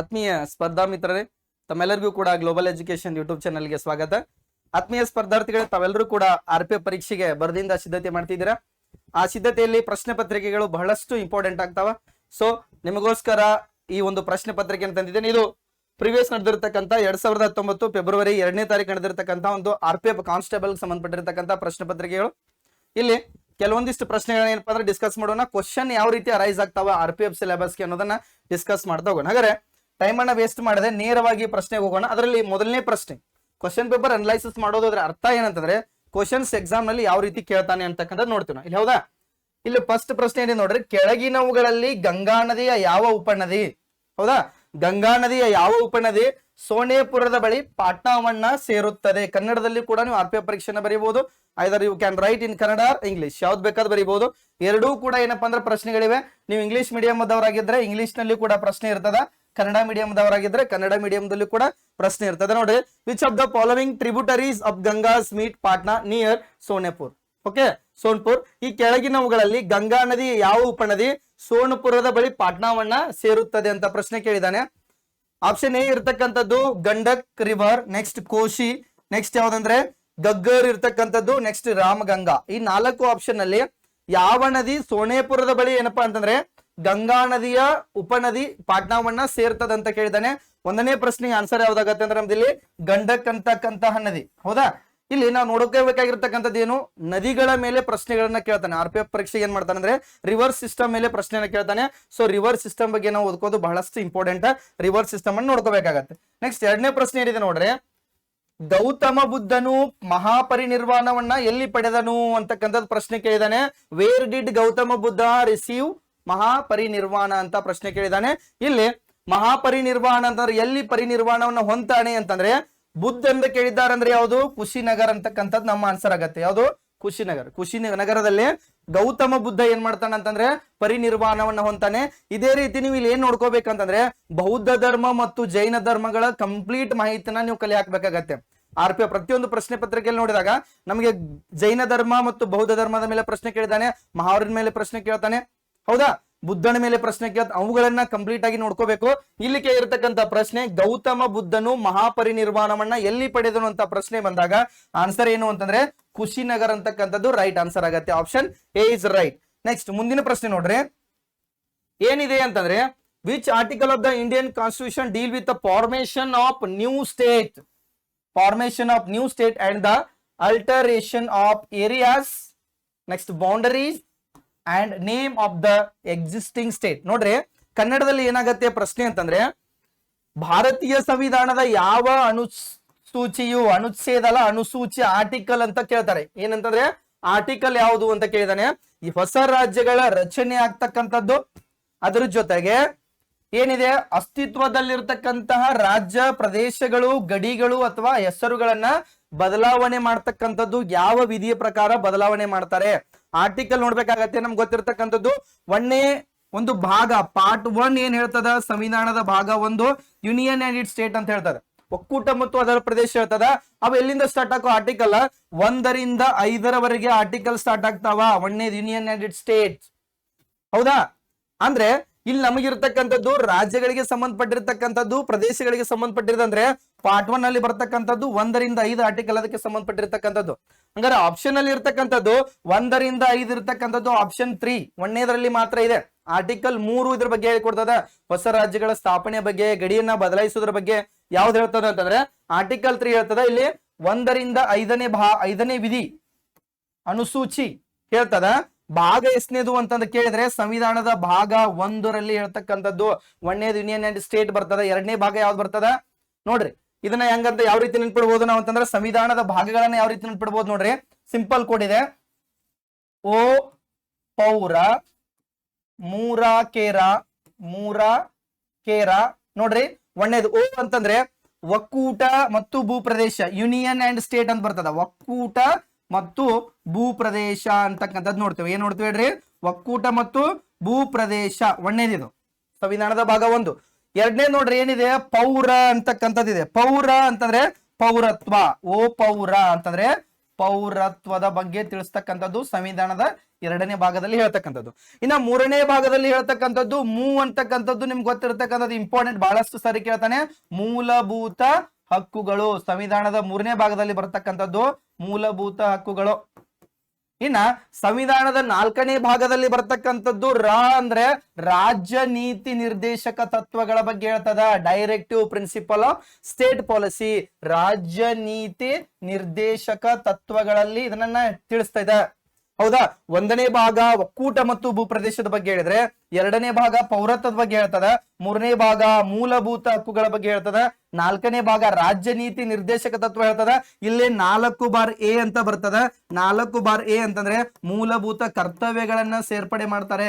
ಆತ್ಮೀಯ ಸ್ಪರ್ಧಾ ಮಿತ್ರರೇ, ತಮ್ಮೆಲ್ಲರಿಗೂ ಕೂಡ ಗ್ಲೋಬಲ್ ಎಜುಕೇಶನ್ ಯೂಟ್ಯೂಬ್ ಚಾನಲ್ಗೆ ಸ್ವಾಗತ. ಆತ್ಮೀಯ ಸ್ಪರ್ಧಾರ್ಥಿಗಳೇ, ತಾವೆಲ್ಲರೂ ಕೂಡ ಆರ್ ಪಿ ಪರೀಕ್ಷೆಗೆ ಬರದಿಂದ ಸಿದ್ಧತೆ ಮಾಡ್ತಿದ್ದೀರಾ? ಆ ಸಿದ್ಧತೆಯಲ್ಲಿ ಪ್ರಶ್ನೆ ಪತ್ರಿಕೆಗಳು ಬಹಳಷ್ಟು ಇಂಪಾರ್ಟೆಂಟ್ ಆಗ್ತಾವ. ಸೊ ನಿಮಗೋಸ್ಕರ ಈ ಒಂದು ಪ್ರಶ್ನೆ ಪತ್ರಿಕೆಯನ್ನು ತಂದಿದ್ದೇನೆ. ಇದು ಪ್ರಿವಿಯಸ್ ನಡೆದಿರ್ತಕ್ಕಂಥ ಎರಡ್ ಸಾವಿರದ ಹತ್ತೊಂಬತ್ತು ಫೆಬ್ರವರಿ ಎರಡನೇ ತಾರೀಕು ನಡೆದಿರ್ತಕ್ಕಂಥ ಒಂದು ಆರ್ ಪಿ ಎಫ್ ಕಾನ್ಸ್ಟೇಬಲ್ ಸಂಬಂಧಪಟ್ಟಿರತಕ್ಕಂಥ ಪ್ರಶ್ನೆ ಪತ್ರಿಕೆಗಳು. ಇಲ್ಲಿ ಕೆಲವೊಂದಿಷ್ಟು ಪ್ರಶ್ನೆಗಳನ್ನ ಏನಪ್ಪಾ ಅಂದ್ರೆ ಡಿಸ್ಕಸ್ ಮಾಡೋಣ. ಕ್ವಶನ್ ಯಾವ ರೀತಿ ಅರೈಸ್ ಆಗ್ತಾವ ಆರ್ ಪಿ ಎಫ್ ಸಿಲೆಬಸ್ಗೆ ಅನ್ನೋದನ್ನ ಡಿಸ್ಕಸ್ ಮಾಡ್ತಾ ಹೋಗೋಣ. ಹಾಗಾದ್ರೆ ಟೈಮ್ ಅನ್ನ ವೇಸ್ಟ್ ಮಾಡದೆ ನೇರವಾಗಿ ಪ್ರಶ್ನೆಗೆ ಹೋಗೋಣ. ಅದರಲ್ಲಿ ಮೊದಲನೇ ಪ್ರಶ್ನೆ ಕ್ವಶನ್ ಪೇಪರ್ ಅನಲೈಸಿಸ್ ಮಾಡೋದ್ರ ಅರ್ಥ ಏನಂತಂದ್ರೆ ಕ್ವಶನ್ಸ್ ಎಕ್ಸಾಮ್ನಲ್ಲಿ ಯಾವ ರೀತಿ ಕೇಳ್ತಾನೆ ಅಂತಕ್ಕಂಥದ್ದು ನೋಡ್ತೀವಿ ಇಲ್ಲಿ ಹೌದಾ? ಇಲ್ಲಿ ಫಸ್ಟ್ ಪ್ರಶ್ನೆ ಏನಿದೆ ನೋಡ್ರಿ, ಕೆಳಗಿನವುಗಳಲ್ಲಿ ಗಂಗಾ ನದಿಯ ಯಾವ ಉಪನದಿ? ಹೌದಾ? ಗಂಗಾ ನದಿಯ ಯಾವ ಉಪನದಿ? ಸೋನೇಪುರದ ಬಳಿ ಪಾಟ್ನಾವಣ್ಣ ಸೇರುತ್ತದೆ. ಕನ್ನಡದಲ್ಲಿ ಕೂಡ ನೀವು ಆರ್ ಪಿ ಪರೀಕ್ಷೆನ ಬರೀಬಹುದು. Either you can write in Kannada English ಯಾವ್ದು ಬೇಕಾದ್ರೂ ಬರೀಬಹುದು. ಎರಡೂ ಕೂಡ ಏನಪ್ಪಾ ಅಂದ್ರೆ ಪ್ರಶ್ನೆಗಳಿವೆ. ನೀವು ಇಂಗ್ಲಿಷ್ ಮೀಡಿಯಂದವರಾಗಿದ್ರೆ ಇಂಗ್ಲಿಷ್ನಲ್ಲಿ ಕೂಡ ಪ್ರಶ್ನೆ ಇರ್ತದ. ಕನ್ನಡ ಮೀಡಿಯಂದವರಾಗಿದ್ರೆ ಕನ್ನಡ ಮೀಡಿಯಂದಲ್ಲೂ ಕೂಡ ಪ್ರಶ್ನೆ ಇರ್ತದೆ. ನೋಡಿ which of the following tributaries of Ganga ಸ್ಮೀಟ್ Patna near Sonepur okay Sonpur ಈ ಕೆಳಗಿನವುಗಳಲ್ಲಿ ಗಂಗಾ ನದಿ ಯಾವ ಉಪನದಿ? ಸೋನಪುರದ ಬಳಿ ಪಾಟ್ನಾವನ್ನ ಸೇರುತ್ತದೆ ಅಂತ ಪ್ರಶ್ನೆ ಕೇಳಿದಾನೆ. ಆಪ್ಷನ್ ಎ ಇರ್ತಕ್ಕಂಥದ್ದು Gandak river next Koshi next ಯಾವ್ದಂದ್ರೆ Ghaggar ಇರ್ತಕ್ಕಂಥದ್ದು ನೆಕ್ಸ್ಟ್ ರಾಮಗಂಗಾ. ಈ ನಾಲ್ಕು ಆಪ್ಷನ್ ಅಲ್ಲಿ ಯಾವ ನದಿ ಸೋನೇಪುರದ ಬಳಿ ಏನಪ್ಪಾ ಅಂತಂದ್ರೆ ಗಂಗಾ ನದಿಯ ಉಪನದಿ ಪಾಟ್ನಾವನ್ನ ಸೇರ್ತದ ಅಂತ ಕೇಳಿದಾನೆ. ಒಂದನೇ ಪ್ರಶ್ನೆಗೆ ಆನ್ಸರ್ ಯಾವ್ದಾಗತ್ತೆ ಅಂದ್ರೆ ನಮ್ದು ಇಲ್ಲಿ ಗಂಡಕ್ ಅಂತಕ್ಕಂತಹ ನದಿ. ಹೌದಾ? ಇಲ್ಲಿ ನಾವು ನೋಡ್ಕೋಬೇಕಾಗಿರ್ತಕ್ಕಂಥದ್ದು ಏನು? ನದಿಗಳ ಮೇಲೆ ಪ್ರಶ್ನೆಗಳನ್ನ ಕೇಳ್ತಾನೆ. ಆರ್ ಪಿ ಎಫ್ ಪರೀಕ್ಷೆಗೆ ಏನ್ ಮಾಡ್ತಾನೆ ಅಂದ್ರೆ ರಿವರ್ಸ್ ಸಿಸ್ಟಮ್ ಮೇಲೆ ಪ್ರಶ್ನೆಯನ್ನು ಕೇಳ್ತಾನೆ. ಸೊ ರಿವರ್ಸ್ ಸಿಸ್ಟಮ್ ಬಗ್ಗೆ ನಾವು ಓದ್ಕೋದು ಬಹಳಷ್ಟು ಇಂಪಾರ್ಟೆಂಟ್ ರಿವರ್ಸ್ ಸಿಸ್ಟಮ್ ಅನ್ನು ನೋಡ್ಕೋಬೇಕಾಗತ್ತೆ. ನೆಕ್ಸ್ಟ್ ಎರಡನೇ ಪ್ರಶ್ನೆ ಏನಿದೆ ನೋಡ್ರಿ? ಗೌತಮ ಬುದ್ಧನು ಮಹಾಪರಿನಿರ್ವಾಣವನ್ನ ಎಲ್ಲಿ ಪಡೆದನು ಅಂತಕ್ಕಂಥದ್ದು ಪ್ರಶ್ನೆ ಕೇಳಿದಾನೆ. Where did Gautama Buddha receive Mahaparinirvana ಅಂತ ಪ್ರಶ್ನೆ ಕೇಳಿದಾನೆ. ಇಲ್ಲಿ ಮಹಾಪರಿನಿರ್ವಾಣ ಅಂತಂದ್ರೆ ಎಲ್ಲಿ ಪರಿನಿರ್ವಾಣವನ್ನ ಹೊಂತಾನೆ ಅಂತಂದ್ರೆ ಬುದ್ಧ ಅಂತ ಕೇಳಿದ್ದಾರೆ ಅಂದ್ರೆ ಯಾವುದು? ಕುಶಿನಗರ್ ಅಂತಕ್ಕಂಥದ್ದು ನಮ್ಮ ಆನ್ಸರ್ ಆಗತ್ತೆ. ಯಾವುದು? ಕುಶಿನಗರ್. ಕುಶಿನಗರದಲ್ಲಿ ಗೌತಮ ಬುದ್ಧ ಏನ್ ಮಾಡ್ತಾನೆ ಅಂತಂದ್ರೆ ಪರಿನಿರ್ವಾಣವನ್ನ ಹೊಂತಾನೆ ಇದೇ ರೀತಿ ನೀವು ಇಲ್ಲಿ ಏನ್ ನೋಡ್ಕೋಬೇಕಂತಂದ್ರೆ ಬೌದ್ಧ ಧರ್ಮ ಮತ್ತು ಜೈನ ಧರ್ಮಗಳ ಕಂಪ್ಲೀಟ್ ಮಾಹಿತಿನ ನೀವು ಕಲೆ ಹಾಕ್ಬೇಕಾಗತ್ತೆ. ಆರ್ ಪಿ ಪ್ರತಿಯೊಂದು ಪ್ರಶ್ನೆ ಪತ್ರಿಕೆಯಲ್ಲಿ ನೋಡಿದಾಗ ನಮಗೆ ಜೈನ ಧರ್ಮ ಮತ್ತು ಬೌದ್ಧ ಧರ್ಮದ ಮೇಲೆ ಪ್ರಶ್ನೆ ಕೇಳಿದಾನೆ. ಮಹಾವೀರನ ಮೇಲೆ ಪ್ರಶ್ನೆ ಕೇಳ್ತಾನೆ. ಹೌದಾ? ಬುದ್ಧನ ಮೇಲೆ ಪ್ರಶ್ನೆ ಕೇಳ ಅವುಗಳನ್ನ ಕಂಪ್ಲೀಟ್ ಆಗಿ ನೋಡ್ಕೋಬೇಕು. ಇಲ್ಲಿ ಕೇಳಿರ್ತಕ್ಕಂಥ ಪ್ರಶ್ನೆ, ಗೌತಮ ಬುದ್ಧನು ಮಹಾಪರಿನಿರ್ವಾಣವನ್ನ ಎಲ್ಲಿ ಪಡೆದನು ಅಂತ ಪ್ರಶ್ನೆ ಬಂದಾಗ ಆನ್ಸರ್ ಏನು ಅಂತಂದ್ರೆ ಕುಶಿನಗರ್ ಅಂತಕ್ಕಂಥದ್ದು ರೈಟ್ ಆನ್ಸರ್ ಆಗತ್ತೆ. Option A is right next ಮುಂದಿನ ಪ್ರಶ್ನೆ ನೋಡ್ರಿ. ಏನಿದೆ ಅಂತಂದ್ರೆ which article of the Indian constitution deal with the formation of new state formation of new state and the alteration of areas next boundaries and name of the existing state ನೋಡ್ರಿ, ಕನ್ನಡದಲ್ಲಿ ಏನಾಗತ್ತೆ ಪ್ರಶ್ನೆ ಅಂತಂದ್ರೆ, ಭಾರತೀಯ ಸಂವಿಧಾನದ ಯಾವ ಅನುಸೂಚಿಯು ಅನುಚ್ಛೇದ ಅನುಸೂಚಿ ಆರ್ಟಿಕಲ್ ಅಂತ ಕೇಳ್ತಾರೆ. ಏನಂತಂದ್ರೆ ಆರ್ಟಿಕಲ್ ಯಾವುದು ಅಂತ ಕೇಳಿದಾನೆ? ಈ ಹೊಸ ರಾಜ್ಯಗಳ ರಚನೆ ಆಗ್ತಕ್ಕಂಥದ್ದು. ಅದರ ಜೊತೆಗೆ, ಏನಿದೆ? ಅಸ್ತಿತ್ವದಲ್ಲಿರ್ತಕ್ಕಂತಹ ರಾಜ್ಯ, ಪ್ರದೇಶಗಳು, ಗಡಿಗಳು ಅಥವಾ ಹೆಸರುಗಳನ್ನ ಬದಲಾವಣೆ ಮಾಡ್ತಕ್ಕಂಥದ್ದು ಯಾವ ವಿಧಿಯ ಪ್ರಕಾರ ಬದಲಾವಣೆ ಮಾಡ್ತಾರೆ? ಆರ್ಟಿಕಲ್ ನೋಡ್ಬೇಕಾಗತ್ತೆ, ನಮ್ಗೆ ಗೊತ್ತಿರತಕ್ಕಂಥದ್ದು. ಒಂದೇ ಒಂದು ಭಾಗ ಪಾರ್ಟ್ ಒನ್ ಏನ್ ಹೇಳ್ತದ? ಸಂವಿಧಾನದ ಭಾಗ ಒಂದು ಯೂನಿಯನ್ ಅಂಡ್ ಇಟ್ ಸ್ಟೇಟ್ ಅಂತ ಹೇಳ್ತದ. ಒಕ್ಕೂಟ ಮತ್ತು ಅದರ ಪ್ರದೇಶ ಹೇಳ್ತದ? ಅವ ಎಲ್ಲಿಂದ ಸ್ಟಾರ್ಟ್ ಆಗೋ ಆರ್ಟಿಕಲ್ ಒಂದರಿಂದ ಐದರವರೆಗೆ ಆರ್ಟಿಕಲ್ ಸ್ಟಾರ್ಟ್ ಆಗ್ತಾವ. ಒಂದನೇದು ಯೂನಿಯನ್ ಅಂಡ್ ಇಟ್ ಸ್ಟೇಟ್ ಹೌದಾ? ಅಂದ್ರೆ, ಇಲ್ಲಿ ನಮಗಿರ್ತಕ್ಕಂಥದ್ದು ರಾಜ್ಯಗಳಿಗೆ ಸಂಬಂಧಪಟ್ಟಿರ್ತಕ್ಕಂಥದ್ದು, ಪ್ರದೇಶಗಳಿಗೆ ಸಂಬಂಧಪಟ್ಟಿರೋದಂದ್ರೆ ಪಾರ್ಟ್ ಒನ್ ಅಲ್ಲಿ ಬರ್ತಕ್ಕಂಥದ್ದು ಒಂದರಿಂದ ಐದು ಆರ್ಟಿಕಲ್ ಅದಕ್ಕೆ ಸಂಬಂಧಪಟ್ಟಿರ್ತಕ್ಕಂಥದ್ದು. ಹಂಗಾರೆ ಆಪ್ಷನ್ ಅಲ್ಲಿ ಇರ್ತಕ್ಕಂಥದ್ದು ಒಂದರಿಂದ ಐದು ಇರ್ತಕ್ಕಂಥದ್ದು ಆಪ್ಷನ್ ತ್ರೀ ಒಂದನೇದರಲ್ಲಿ ಮಾತ್ರ ಇದೆ. ಆರ್ಟಿಕಲ್ ಮೂರು ಇದ್ರ ಬಗ್ಗೆ ಹೇಳ್ಕೊಡ್ತದ. ಹೊಸ ರಾಜ್ಯಗಳ ಸ್ಥಾಪನೆ ಬಗ್ಗೆ, ಗಡಿಯನ್ನ ಬದಲಾಯಿಸೋದ್ರ ಬಗ್ಗೆ ಯಾವ್ದು ಹೇಳ್ತದೆ ಅಂತಂದ್ರೆ ಆರ್ಟಿಕಲ್ ತ್ರೀ ಹೇಳ್ತದ. ಇಲ್ಲಿ ಒಂದರಿಂದ ಐದನೇ ಭಾ, ಐದನೇ ವಿಧಿ ಅನುಸೂಚಿ ಹೇಳ್ತದ. ಭಾಗ ಎಷ್ಟನೇದು ಅಂತಂದು ಕೇಳಿದ್ರೆ ಸಂವಿಧಾನದ ಭಾಗ ಒಂದರಲ್ಲಿ ಹೇಳ್ತಕ್ಕಂಥದ್ದು. ಒಂದನೇದು ಯೂನಿಯನ್ ಅಂಡ್ ಸ್ಟೇಟ್ ಬರ್ತದ. ಎರಡನೇ ಭಾಗ ಯಾವ್ದು ಬರ್ತದ? ನೋಡ್ರಿ. ಇದನ್ನ ಹೆಂಗಂತ ಯಾವ ರೀತಿ ನೆನ್ಪಿಡ್ಬೋದು ನಾವು ಅಂತಂದ್ರೆ ಸಂವಿಧಾನದ ಭಾಗಗಳನ್ನ ಯಾವ ರೀತಿ ನೆನ್ಪಿಡ್ಬೋದು ನೋಡ್ರಿ. ಸಿಂಪಲ್ ಕೋಡ್ ಇದೆ. ಓ, ಪೌರ, ಮೂರ, ಕೇರ ಮೂರ, ಕೇರ. ನೋಡ್ರಿ ಒಳ್ಳೇದು ಓ ಅಂತಂದ್ರೆ ಒಕ್ಕೂಟ ಮತ್ತು ಭೂಪ್ರದೇಶ, ಯೂನಿಯನ್ ಅಂಡ್ ಸ್ಟೇಟ್ ಅಂತ ಬರ್ತದ. ಒಕ್ಕೂಟ ಮತ್ತು ಭೂಪ್ರದೇಶ ಅಂತಕ್ಕಂಥದ್ದು ನೋಡ್ತೇವೆ. ಏನ್ ನೋಡ್ತೇವೆ ಹೇಳ್ರಿ? ಒಕ್ಕೂಟ ಮತ್ತು ಭೂಪ್ರದೇಶ. ಒಣ್ಣೇದಿದು ಸಂವಿಧಾನದ ಭಾಗ ಒಂದು. ಎರಡನೇ ನೋಡ್ರಿ ಏನಿದೆ? ಪೌರ ಅಂತಕ್ಕಂಥದ್ದಿದೆ. ಪೌರ ಅಂತಂದ್ರೆ ಪೌರತ್ವ. ಓ ಪೌರ ಅಂತಂದ್ರೆ ಪೌರತ್ವದ ಬಗ್ಗೆ ತಿಳಿಸ್ತಕ್ಕಂಥದ್ದು ಸಂವಿಧಾನದ ಎರಡನೇ ಭಾಗದಲ್ಲಿ ಹೇಳ್ತಕ್ಕಂಥದ್ದು. ಇನ್ನ ಮೂರನೇ ಭಾಗದಲ್ಲಿ ಹೇಳ್ತಕ್ಕಂಥದ್ದು ಮೂ ಅಂತಕ್ಕಂಥದ್ದು ನಿಮ್ಗೆ ಗೊತ್ತಿರತಕ್ಕಂಥದ್ದು ಇಂಪಾರ್ಟೆಂಟ್ ಬಹಳಷ್ಟು ಸರಿ ಕೇಳ್ತಾನೆ. ಮೂಲಭೂತ ಹಕ್ಕುಗಳು. ಸಂವಿಧಾನದ ಮೂರನೇ ಭಾಗದಲ್ಲಿ ಬರ್ತಕ್ಕಂಥದ್ದು ಮೂಲಭೂತ ಹಕ್ಕುಗಳು. ಇನ್ನ ಸಂವಿಧಾನದ ನಾಲ್ಕನೇ ಭಾಗದಲ್ಲಿ ಬರ್ತಕ್ಕಂಥದ್ದು ರಾ ಅಂದ್ರೆ ರಾಜ್ಯ ನೀತಿ ನಿರ್ದೇಶಕ ತತ್ವಗಳ ಬಗ್ಗೆ ಹೇಳ್ತದ. Directive principle of state policy ರಾಜ್ಯ ನೀತಿ ನಿರ್ದೇಶಕ ತತ್ವಗಳಲ್ಲಿ ಇದನ್ನ ತಿಳಿಸ್ತಾ ಇದೆ ಹೌದಾ? ಒಂದನೇ ಭಾಗ ಒಕ್ಕೂಟ ಮತ್ತು ಭೂಪ್ರದೇಶದ ಬಗ್ಗೆ ಹೇಳಿದ್ರೆ, ಎರಡನೇ ಭಾಗ ಪೌರತ್ವದ ಬಗ್ಗೆ ಹೇಳ್ತದ, ಮೂರನೇ ಭಾಗ ಮೂಲಭೂತ ಹಕ್ಕುಗಳ ಬಗ್ಗೆ ಹೇಳ್ತದ, ನಾಲ್ಕನೇ ಭಾಗ ರಾಜ್ಯ ನೀತಿ ನಿರ್ದೇಶಕ ತತ್ವ ಹೇಳ್ತದ, ಇಲ್ಲಿ ನಾಲ್ಕು ಬಾರ್ ಎ ಅಂತ ಬರ್ತದ. ನಾಲ್ಕು ಬಾರ್ ಎ ಅಂತಂದ್ರೆ ಮೂಲಭೂತ ಕರ್ತವ್ಯಗಳನ್ನ ಸೇರ್ಪಡೆ ಮಾಡ್ತಾರೆ.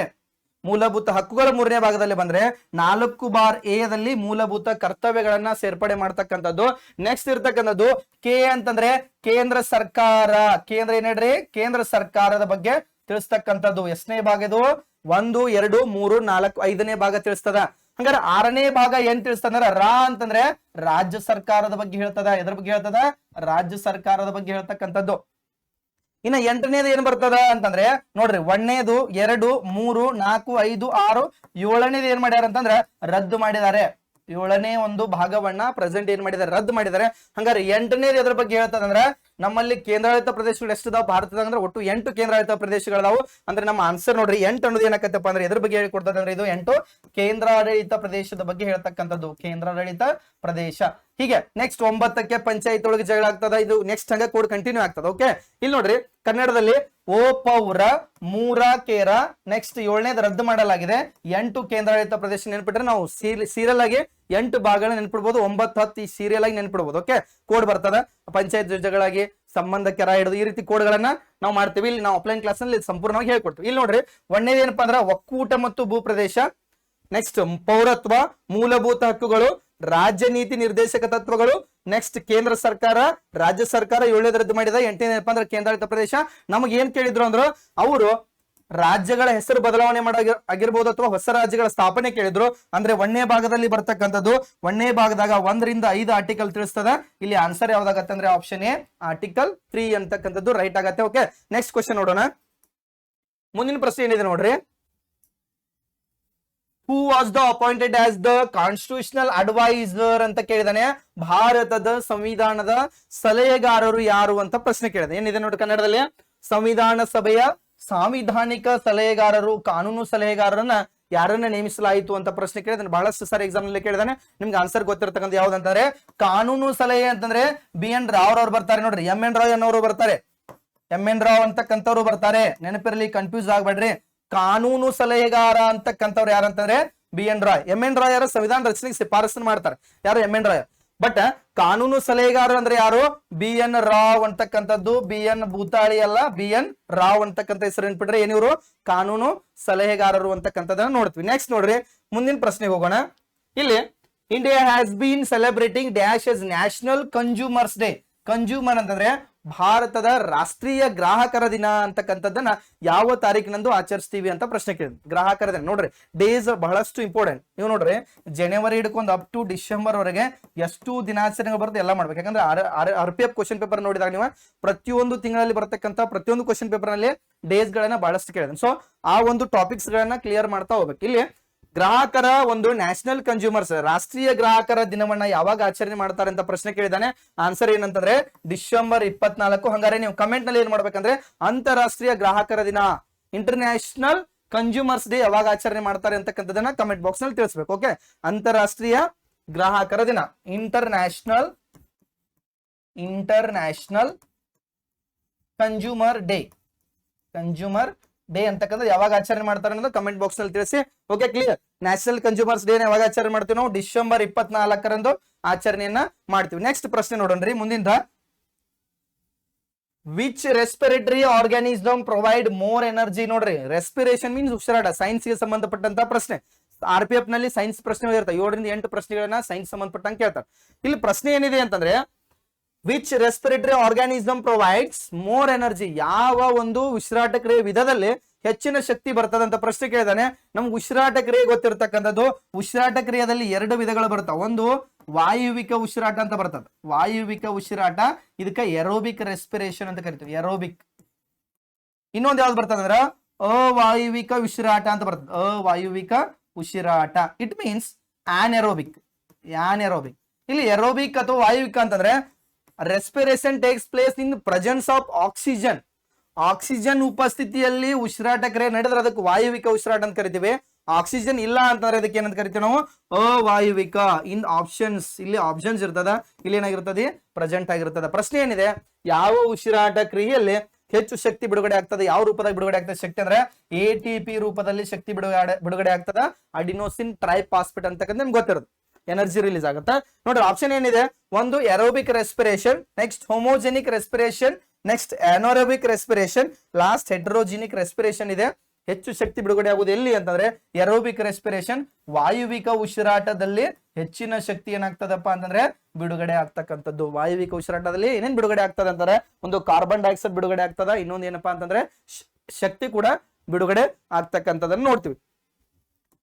ಮೂಲಭೂತ ಹಕ್ಕುಗಳ ಮೂರನೇ ಭಾಗದಲ್ಲಿ ಬಂದ್ರೆ ನಾಲ್ಕು ಬಾರ್ ಎ ದಲ್ಲಿ ಮೂಲಭೂತ ಕರ್ತವ್ಯಗಳನ್ನ ಸೇರ್ಪಡೆ ಮಾಡ್ತಕ್ಕಂಥದ್ದು. ನೆಕ್ಸ್ಟ್ ಇರ್ತಕ್ಕಂಥದ್ದು ಕೆ ಅಂತಂದ್ರೆ ಕೇಂದ್ರ ಸರ್ಕಾರ. ಕೇಂದ್ರ ಏನ್ ಹೇಳ್ರಿ ಕೇಂದ್ರ ಸರ್ಕಾರದ ಬಗ್ಗೆ ತಿಳಿಸ್ತಕ್ಕಂಥದ್ದು. ಎಷ್ಟನೇ ಭಾಗದು ಒಂದು, ಎರಡು, ಮೂರು, ನಾಲ್ಕು, ಐದನೇ ಭಾಗ ತಿಳಿಸ್ತದ. ಹಂಗಾರೆ ಆರನೇ ಭಾಗ ಏನ್ ತಿಳಿಸ್ತಂದ್ರ ರಾ ಅಂತಂದ್ರೆ ರಾಜ್ಯ ಸರ್ಕಾರದ ಬಗ್ಗೆ ಹೇಳ್ತದ. ಎದ್ರ ಬಗ್ಗೆ ಹೇಳ್ತದ? ರಾಜ್ಯ ಸರ್ಕಾರದ ಬಗ್ಗೆ ಹೇಳ್ತಕ್ಕಂಥದ್ದು. ಇನ್ನ ಎಂಟನೇದು ಏನ್ ಬರ್ತದ ಅಂತಂದ್ರೆ, ನೋಡ್ರಿ, ಒಂದನೇದು ಎರಡು, ಮೂರು, ನಾಲ್ಕು, ಐದು, ಆರು, ಏಳನೇದು ಏನ್ ಮಾಡ್ಯಾರ ಅಂತಂದ್ರ ರದ್ದು ಮಾಡಿದ್ದಾರೆ. ಏಳನೇ ಒಂದು ಭಾಗವನ್ನ ಪ್ರೆಸೆಂಟ್ ಏನ್ ಮಾಡಿದ್ದಾರೆ? ರದ್ದು ಮಾಡಿದ್ದಾರೆ. ಹಂಗಾರೆ ಎಂಟನೇದು ಇದ್ರ ಬಗ್ಗೆ ಹೇಳ್ತದಂದ್ರ ನಮ್ಮಲ್ಲಿ ಕೇಂದ್ರಾಡಳಿತ ಪ್ರದೇಶಗಳು ಎಷ್ಟು ಇದಾವೆ? ಭಾರತದಾಗ ಅಂದ್ರೆ ಒಟ್ಟು ಎಂಟು ಕೇಂದ್ರಾಡಳಿತ ಪ್ರದೇಶಗಳದಾವು ಅಂದ್ರೆ ನಮ್ಮ ಆನ್ಸರ್ ನೋಡ್ರಿ, ಎಂಟು ಅನ್ನೋದು ಏನಕತ್ತಪ್ಪ ಅಂದ್ರೆ ಎದ್ರ ಬಗ್ಗೆ ಹೇಳಿಕೊಡ್ತದೆ ಅಂದ್ರೆ ಇದು ಎಂಟು. ಕೇಂದ್ರಾಡಳಿತ ಪ್ರದೇಶದ ಬಗ್ಗೆ ಹೇಳ್ತಕ್ಕಂಥದ್ದು ಕೇಂದ್ರಾಡಳಿತ ಪ್ರದೇಶ. ಹೀಗೆ ನೆಕ್ಸ್ಟ್ ಒಂಬತ್ತಕ್ಕೆ ಪಂಚಾಯತ್ ಒಳಗೆ ಜಗಳ ಆಗ್ತದ? ಇದು ನೆಕ್ಸ್ಟ್ ಹಂಗ ಕೋಡ್ ಕಂಟಿನ್ಯೂ ಆಗ್ತದ ಓಕೆ ಇಲ್ಲಿ ನೋಡ್ರಿ ಕನ್ನಡದಲ್ಲಿ ಓ ಪೌರ ಮೂರ, ಕೇರ ನೆಕ್ಸ್ಟ್ ಏಳನೇದು ರದ್ದು ಮಾಡಲಾಗಿದೆ. ಎಂಟು ಕೇಂದ್ರಾಡಳಿತ ಪ್ರದೇಶ ನೆನ್ಪಿಟ್ರೆ ನಾವು ಸೀರಿಯಲ್ ಆಗಿ ಎಂಟು ಭಾಗಗಳ ನೆನ್ಪಿಡ್ಬೋದು, ಒಂಬತ್ತು, ಹತ್ತು ಈ ಸೀರಿಯಲ್ ಆಗಿ ನೆನ್ಪಿಡ್ಬೋದು. ಓಕೆ ಕೋಡ್ ಬರ್ತದ. ಪಂಚಾಯತ್ ಜಗಳಾಗಿ ಸಂಬಂಧ ಕೆರ ಹಿಡಿದು ಈ ರೀತಿ ಕೋಡ್ಗಳನ್ನ ನಾವು ಮಾಡ್ತೀವಿ. ಇಲ್ಲಿ ನಾವು ಆಫ್ಲೈನ್ ಕ್ಲಾಸ್ನಲ್ಲಿ ಸಂಪೂರ್ಣವಾಗಿ ಹೇಳ್ಕೊಡ್ತೀವಿ. ಇಲ್ಲಿ ನೋಡ್ರಿ ಒಂದನೇದು ಏನಪ್ಪಾ ಅಂದ್ರೆ ಒಕ್ಕೂಟ ಮತ್ತು ಭೂಪ್ರದೇಶ ನೆಕ್ಸ್ಟ್ ಪೌರತ್ವ, ಮೂಲಭೂತ ಹಕ್ಕುಗಳು, ರಾಜ್ಯ ನೀತಿ ನಿರ್ದೇಶಕ ತತ್ವಗಳು ನೆಕ್ಸ್ಟ್ ಕೇಂದ್ರ ಸರ್ಕಾರ, ರಾಜ್ಯ ಸರ್ಕಾರ ಏಳನೇದು ರದ್ದು ಮಾಡಿದ ಎಂಟನೇ ಏನಪ್ಪಾ ಅಂದ್ರೆ ಕೇಂದ್ರಾಡಳಿತ ಪ್ರದೇಶ. ನಮಗೆ ಏನ್ ಕೇಳಿದ್ರು ಅಂದ್ರೆ, ಅವರು ರಾಜ್ಯಗಳ ಹೆಸರು ಬದಲಾವಣೆ ಮಾಡ ಆಗಿರ್ಬೋದು ಅಥವಾ ಹೊಸ ರಾಜ್ಯಗಳ ಸ್ಥಾಪನೆ ಕೇಳಿದ್ರು, ಅಂದ್ರೆ ಒಂದನೇ ಭಾಗದಲ್ಲಿ ಬರ್ತಕ್ಕಂಥದ್ದು, ಒಂದನೇ ಭಾಗದಾಗ ಒಂದರಿಂದ ಐದು ಆರ್ಟಿಕಲ್ ತಿಳಿಸ್ತದ. ಇಲ್ಲಿ ಆನ್ಸರ್ ಯಾವ್ದಾಗತ್ತೆ ಅಂದ್ರೆ ಆಪ್ಷನ್ ಎ ಆರ್ಟಿಕಲ್ ತ್ರೀ ಅಂತಕ್ಕಂಥದ್ದು ರೈಟ್ ಆಗತ್ತೆ. ಓಕೆ ನೆಕ್ಸ್ಟ್ ಕ್ವಶನ್ ನೋಡೋಣ. ಮುಂದಿನ ಪ್ರಶ್ನೆ ಏನಿದೆ ನೋಡ್ರಿ? Who was the appointed as the constitutional adviser ಅಂತ ಕೇಳಿದಾನೆ. ಭಾರತದ ಸಂವಿಧಾನದ ಸಲಹೆಗಾರರು ಯಾರು ಅಂತ ಪ್ರಶ್ನೆ ಕೇಳಿದೆ. ಏನಿದೆ ನೋಡಿ ಕನ್ನಡದಲ್ಲಿ? ಸಂವಿಧಾನ ಸಭೆಯ ಸಾಂವಿಧಾನಿಕ ಸಲಹೆಗಾರರು, ಕಾನೂನು ಸಲಹೆಗಾರರನ್ನ ಯಾರನ್ನ ನೇಮಿಸಲಾಯಿತು ಅಂತ ಪ್ರಶ್ನೆ ಕೇಳಿದ್ರೆ ಬಹಳಷ್ಟು ಸರ್ ಎಕ್ಸಾಮ್ನಲ್ಲಿ ಕೇಳಿದಾನೆ. ನಿಮ್ಗೆ ಆನ್ಸರ್ ಗೊತ್ತಿರತಕ್ಕಂಥ ಯಾವ್ದಂತಂದ್ರೆ, ಕಾನೂನು ಸಲಹೆ ಅಂತಂದ್ರೆ ಬಿ ಎನ್ ರಾವ್ ಅವ್ರು ಬರ್ತಾರೆ ನೋಡ್ರಿ. ಎಂ ಎನ್ ರಾವ್ ಅನ್ನೋರು ಬರ್ತಾರೆ. ಎಂ ಎನ್ ರಾವ್ ಅಂತಕ್ಕಂಥವ್ರು ಬರ್ತಾರೆ. ನೆನಪಿರಲಿ ಕನ್ಫ್ಯೂಸ್ ಆಗ್ಬೇಡ್ರಿ. ಕಾನೂನು ಸಲಹೆಗಾರ ಅಂತಕ್ಕಂಥವ್ರು ಯಾರಂತಂದ್ರೆ B N Rau. M N Roy ಯಾರು ಸಂವಿಧಾನ ರಚನೆಗೆ ಶಿಫಾರಸನ್ನು ಮಾಡ್ತಾರೆ. ಯಾರು ಎಂ ಎನ್ ರಾಯ್? ಬಟ್ ಕಾನೂನು ಸಲಹೆಗಾರ ಅಂದ್ರೆ ಯಾರು? ಬಿ ಎನ್ ರಾವ್ ಅಂತಕ್ಕಂಥದ್ದು. ಬಿ ಎನ್ ಭೂತಾಳಿ ಅಲ್ಲ. ಬಿ ಎನ್ ರಾವ್ ಅಂತಕ್ಕಂಥ ಹೆಸರು ಏನ್ಬಿಟ್ರೆ ಏನಿವರು ಕಾನೂನು ಸಲಹೆಗಾರರು ಅಂತಕ್ಕಂಥದ್ದನ್ನ ನೋಡ್ತೀವಿ. ನೆಕ್ಸ್ಟ್ ನೋಡ್ರಿ. ಮುಂದಿನ ಪ್ರಶ್ನೆಗೆ ಹೋಗೋಣ. ಇಲ್ಲಿ India has been celebrating dash as national consumers day consumer ಅಂತಂದ್ರೆ ಭಾರತದ ರಾಷ್ಟ್ರೀಯ ಗ್ರಾಹಕರ ದಿನ ಅಂತಕ್ಕಂಥದ್ದನ್ನ ಯಾವ ತಾರೀಕಿನಂದು ಆಚರಿಸ್ತೀವಿ ಅಂತ ಪ್ರಶ್ನೆ ಕೇಳಿದ್ರು ಗ್ರಾಹಕರ ದಿನ. ನೋಡ್ರಿ ಡೇಸ್ ಬಹಳಷ್ಟು ಇಂಪಾರ್ಟೆಂಟ್ ನೀವು ನೋಡ್ರಿ ಜನವರಿ ಹಿಡ್ಕೊಂಡು ಅಪ್ ಟು ಡಿಸೆಂಬರ್ ವರೆಗೆ ಎಷ್ಟು ದಿನಾಚರಣೆ ಬರುತ್ತೆ, ಎಲ್ಲ ಮಾಡ್ಬೇಕು. ಯಾಕಂದ್ರೆ R P F question paper ನೋಡಿದಾಗ ನೀವು ಪ್ರತಿಯೊಂದು ತಿಂಗಳಲ್ಲಿ ಬರತಕ್ಕಂಥ ಪ್ರತಿಯೊಂದು ಕ್ವಶನ್ ಪೇಪರ್ನಲ್ಲಿ ಡೇಸ್ ಗಳನ್ನ ಬಹಳಷ್ಟು ಕೇಳಿದ್ರು ಸೊ ಆ ಒಂದು ಟಾಪಿಕ್ಸ್ ಗಳನ್ನ ಕ್ಲಿಯರ್ ಮಾಡ್ತಾ ಹೋಗ್ಬೇಕು. ಇಲ್ಲಿ ಗ್ರಾಹಕರ ಒಂದು ನ್ಯಾಷನಲ್ ಕನ್ಸ್ಯೂಮರ್ಸ್ ರಾಷ್ಟ್ರೀಯ ಗ್ರಾಹಕರ ದಿನವನ್ನ ಯಾವಾಗ ಆಚರಣೆ ಮಾಡ್ತಾರೆ ಅಂತ ಪ್ರಶ್ನೆ ಕೇಳಿದಾನೆ ಆನ್ಸರ್ ಏನಂತಂದ್ರೆ, ಡಿಸೆಂಬರ್ ಇಪ್ಪತ್ನಾಲ್ಕು. ಹಂಗಾರೆ ನೀವು ಕಮೆಂಟ್ನಲ್ಲಿ ಏನ್ ಮಾಡ್ಬೇಕಂದ್ರೆ, ಅಂತಾರಾಷ್ಟ್ರೀಯ ಗ್ರಾಹಕರ ದಿನ ಇಂಟರ್ನ್ಯಾಷನಲ್ ಕನ್ಸ್ಯೂಮರ್ಸ್ ಡೇ ಯಾವಾಗ ಆಚರಣೆ ಮಾಡ್ತಾರೆ ಅಂತಕ್ಕಂಥದ್ದನ್ನ ಕಮೆಂಟ್ ಬಾಕ್ಸ್ನಲ್ಲಿ ತಿಳಿಸ್ಬೇಕು ಓಕೆ ಅಂತಾರಾಷ್ಟ್ರೀಯ ಗ್ರಾಹಕರ ದಿನ international inter consumer day consumer day ಅಂತಕ್ಕಂಥ ಯಾವಾಗ ಆಚರಣೆ ಮಾಡ್ತಾರೆ ಅನ್ನೋದು ಕಮೆಂಟ್ ಬಾಕ್ಸ್ನಲ್ಲಿ ತಿಳಿಸಿ. Okay clear national consumers day ಯಾವಾಗ ಆಚರಣೆ ಮಾಡ್ತೀವಿ ನಾವು? ಡಿಸೆಂಬರ್ ಇಪ್ಪತ್ನಾಲ್ಕರಂದು ಆಚರಣೆಯನ್ನ ಮಾಡ್ತೀವಿ. ನೆಕ್ಸ್ಟ್ ಪ್ರಶ್ನೆ ನೋಡೋಣ್ರಿ ಮುಂದಿಂದ. Which respiratory organism provide more energy ನೋಡ್ರಿ ರೆಸ್ಪಿರೇಷನ್ ಮೀನ್ಸ್ ಉಸಿರಾಟ ಸೈನ್ಸ್ಗೆ ಸಂಬಂಧಪಟ್ಟಂತ ಪ್ರಶ್ನೆ. ಆರ್ ಪಿ ಎಫ್ನಲ್ಲಿ ಸೈನ್ಸ್ ಪ್ರಶ್ನೆ ಇರ್ತವೆ. ಏಳರಿಂದ ಎಂಟು ಪ್ರಶ್ನೆಗಳನ್ನ ಸೈನ್ಸ್ ಸಂಬಂಧಪಟ್ಟಂಗೆ ಕೇಳ್ತಾರೆ. ಇಲ್ಲಿ ಪ್ರಶ್ನೆ ಏನಿದೆ ಅಂತಂದ್ರೆ which respiratory organism provides more energy ಯಾವ ಒಂದು ಉಸಿರಾಟ ಕ್ರಿಯೆ ವಿಧದಲ್ಲಿ ಹೆಚ್ಚಿನ ಶಕ್ತಿ ಬರ್ತದೆ ಅಂತ ಪ್ರಶ್ನೆ ಕೇಳಿದಾನೆ. ನಮ್ಗೆ ಉಸಿರಾಟ ಕ್ರಿಯೆ ಗೊತ್ತಿರತಕ್ಕಂಥದ್ದು ಉಸಿರಾಟ ಕ್ರಿಯೆಯಲ್ಲಿ ಎರಡು ವಿಧಗಳು ಬರ್ತಾವ. ಒಂದು ವಾಯುವಿಕ ಉಸಿರಾಟ ಅಂತ ಬರ್ತದೆ. ವಾಯುವಿಕ ಉಸಿರಾಟ, ಇದಕ್ಕೆ ಎರೋಬಿಕ್ ರೆಸ್ಪಿರೇಷನ್ ಅಂತ ಕರಿತೀವಿ. ಎರೋಬಿಕ್ ಇನ್ನೊಂದು ಯಾವ್ದು ಬರ್ತದೆ ಅಂದ್ರೆ ಅವಾಯುವಿಕ ಉಸಿರಾಟ ಅಂತ ಬರ್ತದೆ. ಅವಾಯುವಿಕ ಉಸಿರಾಟ. It means anaerobic anaerobic ಇಲ್ಲಿ ಎರೋಬಿಕ್ ಅಥವಾ ವಾಯುವಿಕ ಅಂತಂದ್ರೆ respiration takes place in presence of oxygen oxygen ಉಪಸ್ಥಿತಿಯಲ್ಲಿ ಉಸಿರಾಟ ಕ್ರಿಯೆ ನಡೆದ್ರೆ ಅದಕ್ಕೆ ವಾಯುವಿಕ ಉಸಿರಾಟ ಅಂತ ಕರಿತೀವಿ. ಆಕ್ಸಿಜನ್ ಇಲ್ಲ ಅಂತಂದ್ರೆ ಅದಕ್ಕೆ ಏನಂತ ಕರಿತೀವಿ ನಾವು? ಅವಾಯುವಿಕ. ಇನ್ ಆಪ್ಷನ್ಸ್ ಇಲ್ಲಿ ಆಪ್ಷನ್ಸ್ ಇರ್ತದ. ಇಲ್ಲಿ ಏನಾಗಿರ್ತದೆ? ಪ್ರೆಸೆಂಟ್ ಆಗಿರ್ತದ. ಪ್ರಶ್ನೆ ಏನಿದೆ? ಯಾವ ಉಸಿರಾಟ ಕ್ರಿಯೆಯಲ್ಲಿ ಹೆಚ್ಚು ಶಕ್ತಿ ಬಿಡುಗಡೆ ಆಗ್ತದೆ? ಯಾವ ರೂಪದಾಗ ಬಿಡುಗಡೆ ಆಗ್ತದೆ ಶಕ್ತಿ ಅಂದ್ರೆ? ಎ ಟಿ ಪಿ ರೂಪದಲ್ಲಿ ಶಕ್ತಿ ಬಿಡುಗಡೆ ಬಿಡುಗಡೆ ಆಗ್ತದ. ಅಡಿನೋಸಿನ್ ಟ್ರೈಪಾಸ್ಪಿಟ್ ಅಂತಕ್ಕಂಥ ನಿಮ್ಗೆ ಗೊತ್ತಿರೋದು. ಎನರ್ಜಿ ರಿಲೀಸ್ ಆಗುತ್ತೆ? ನೋಡ್ರಿ ಆಪ್ಷನ್ ಏನಿದೆ? ಒಂದು aerobic respiration next homogenic respiration next anaerobic respiration last heterogenic respiration ಇದೆ. ಹೆಚ್ಚು ಶಕ್ತಿ ಬಿಡುಗಡೆ ಆಗುವುದು ಎಲ್ಲಿ ಅಂತಂದ್ರೆ ಎರೋಬಿಕ್ ರೆಸ್ಪಿರೇಷನ್ ವಾಯುವಿಕ ಉಸಿರಾಟದಲ್ಲಿ ಹೆಚ್ಚಿನ ಶಕ್ತಿ ಏನಾಗ್ತದಪ್ಪ ಅಂತಂದ್ರೆ, ಬಿಡುಗಡೆ ಆಗ್ತಕ್ಕಂಥದ್ದು. ವಾಯುವಿಕ ಉಸಿರಾಟದಲ್ಲಿ ಏನೇನ್ ಬಿಡುಗಡೆ ಆಗ್ತದೆ ಅಂತಂದ್ರೆ, ಒಂದು ಕಾರ್ಬನ್ ಡೈಆಕ್ಸೈಡ್ ಬಿಡುಗಡೆ ಆಗ್ತದ. ಇನ್ನೊಂದು ಏನಪ್ಪಾ ಅಂತಂದ್ರೆ ಶಕ್ತಿ ಕೂಡ ಬಿಡುಗಡೆ ಆಗ್ತಕ್ಕಂಥದನ್ನ ನೋಡ್ತೀವಿ.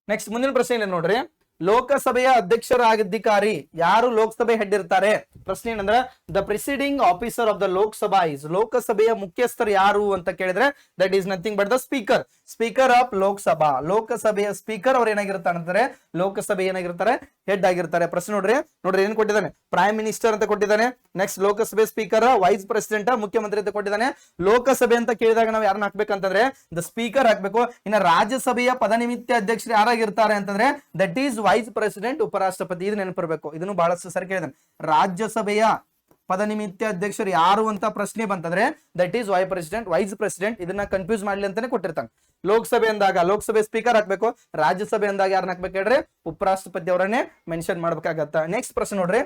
ನೆಕ್ಸ್ಟ್ ಮುಂದಿನ ಪ್ರಶ್ನೆ ಏನಿದೆ ನೋಡ್ರಿ? ಲೋಕಸಭೆಯ ಅಧ್ಯಕ್ಷರಾಗಿದ್ದಿಕಾರಿ ಯಾರು ಲೋಕಸಭೆ ಹೆಡ್ ಇರ್ತಾರೆ ಪ್ರಶ್ನೆ ಏನಂದ್ರೆ the presiding officer of the Lok Sabha is ಲೋಕಸಭೆಯ ಮುಖ್ಯಸ್ಥರು ಯಾರು? ಅಂತ ಕೇಳಿದ್ರೆ that is nothing but the speaker speaker of Lok Sabha, ಲೋಕಸಭೆಯ ಸ್ಪೀಕರ್ ಅವ್ರು ಏನಾಗಿರ್ತಾರೆ ಅಂತಾರೆ ಲೋಕಸಭೆ ಏನಾಗಿರ್ತಾರೆ ಹೆಡ್ ಆಗಿರ್ತಾರೆ ಪ್ರಶ್ನೆ ನೋಡ್ರಿ ನೋಡ್ರಿ ಏನ್ ಕೊಟ್ಟಿದ್ದಾನೆ? ಪ್ರೈಮ್ ಮಿನಿಸ್ಟರ್ ಅಂತ ಕೊಟ್ಟಿದ್ದಾನೆ. Next Lok Sabha speaker vice president ಮುಖ್ಯಮಂತ್ರಿ ಅಂತ ಕೊಟ್ಟಿದ್ದಾನೆ. ಲೋಕಸಭೆ ಅಂತ ಕೇಳಿದಾಗ ನಾವು ಯಾರನ್ನ ಹಾಕ್ಬೇಕಂತಂದ್ರೆ ದ ಸ್ಪೀಕರ್ ಹಾಕ್ಬೇಕು. ಇನ್ನ ರಾಜ್ಯಸಭೆಯ ಪದನಿಮಿತ್ತ ಅಧ್ಯಕ್ಷರು ಯಾರಾಗಿರ್ತಾರೆ ಅಂತಂದ್ರೆ ದಟ್ ಈಸ್ ವೈಸ್ ಪ್ರೆಸಿಡೆಂಟ್ ಉಪರಾಷ್ಟ್ರಪತಿ, ಇದು ನೆನಪಿರ್ಬೇಕು. ಇದನ್ನು ಬಹಳಷ್ಟು ಸರಿ ಕೇಳಿದಾನೆ ರಾಜ್ಯಸಭೆಯ ಪದ ನಿಮಿತ್ತ ಅಧ್ಯಕ್ಷರು ಯಾರು ಅಂತ ಪ್ರಶ್ನೆ ಬಂತಂದ್ರೆ that is vice president vice president ಇದನ್ನ ಕನ್ಫ್ಯೂಸ್ ಮಾಡ್ಲಿ ಅಂತಾನೆ ಕೊಟ್ಟಿರ್ತಾನೆ. ಲೋಕಸಭೆ ಅಂದಾಗ, ಲೋಕಸಭೆ ಸ್ಪೀಕರ್ ಹಾಕ್ಬೇಕು. ರಾಜ್ಯಸಭೆ ಅಂದಾಗ ಯಾರನ್ನ ಹಾಕ್ಬೇಕು ಹೇಳ್ರಿ? ಉಪರಾಷ್ಟ್ರಪತಿ ಅವರನ್ನೇ ಮೆನ್ಷನ್ ಮಾಡ್ಬೇಕಾಗತ್ತ. ನೆಕ್ಸ್ಟ್ ಪ್ರಶ್ನೆ ನೋಡ್ರಿ.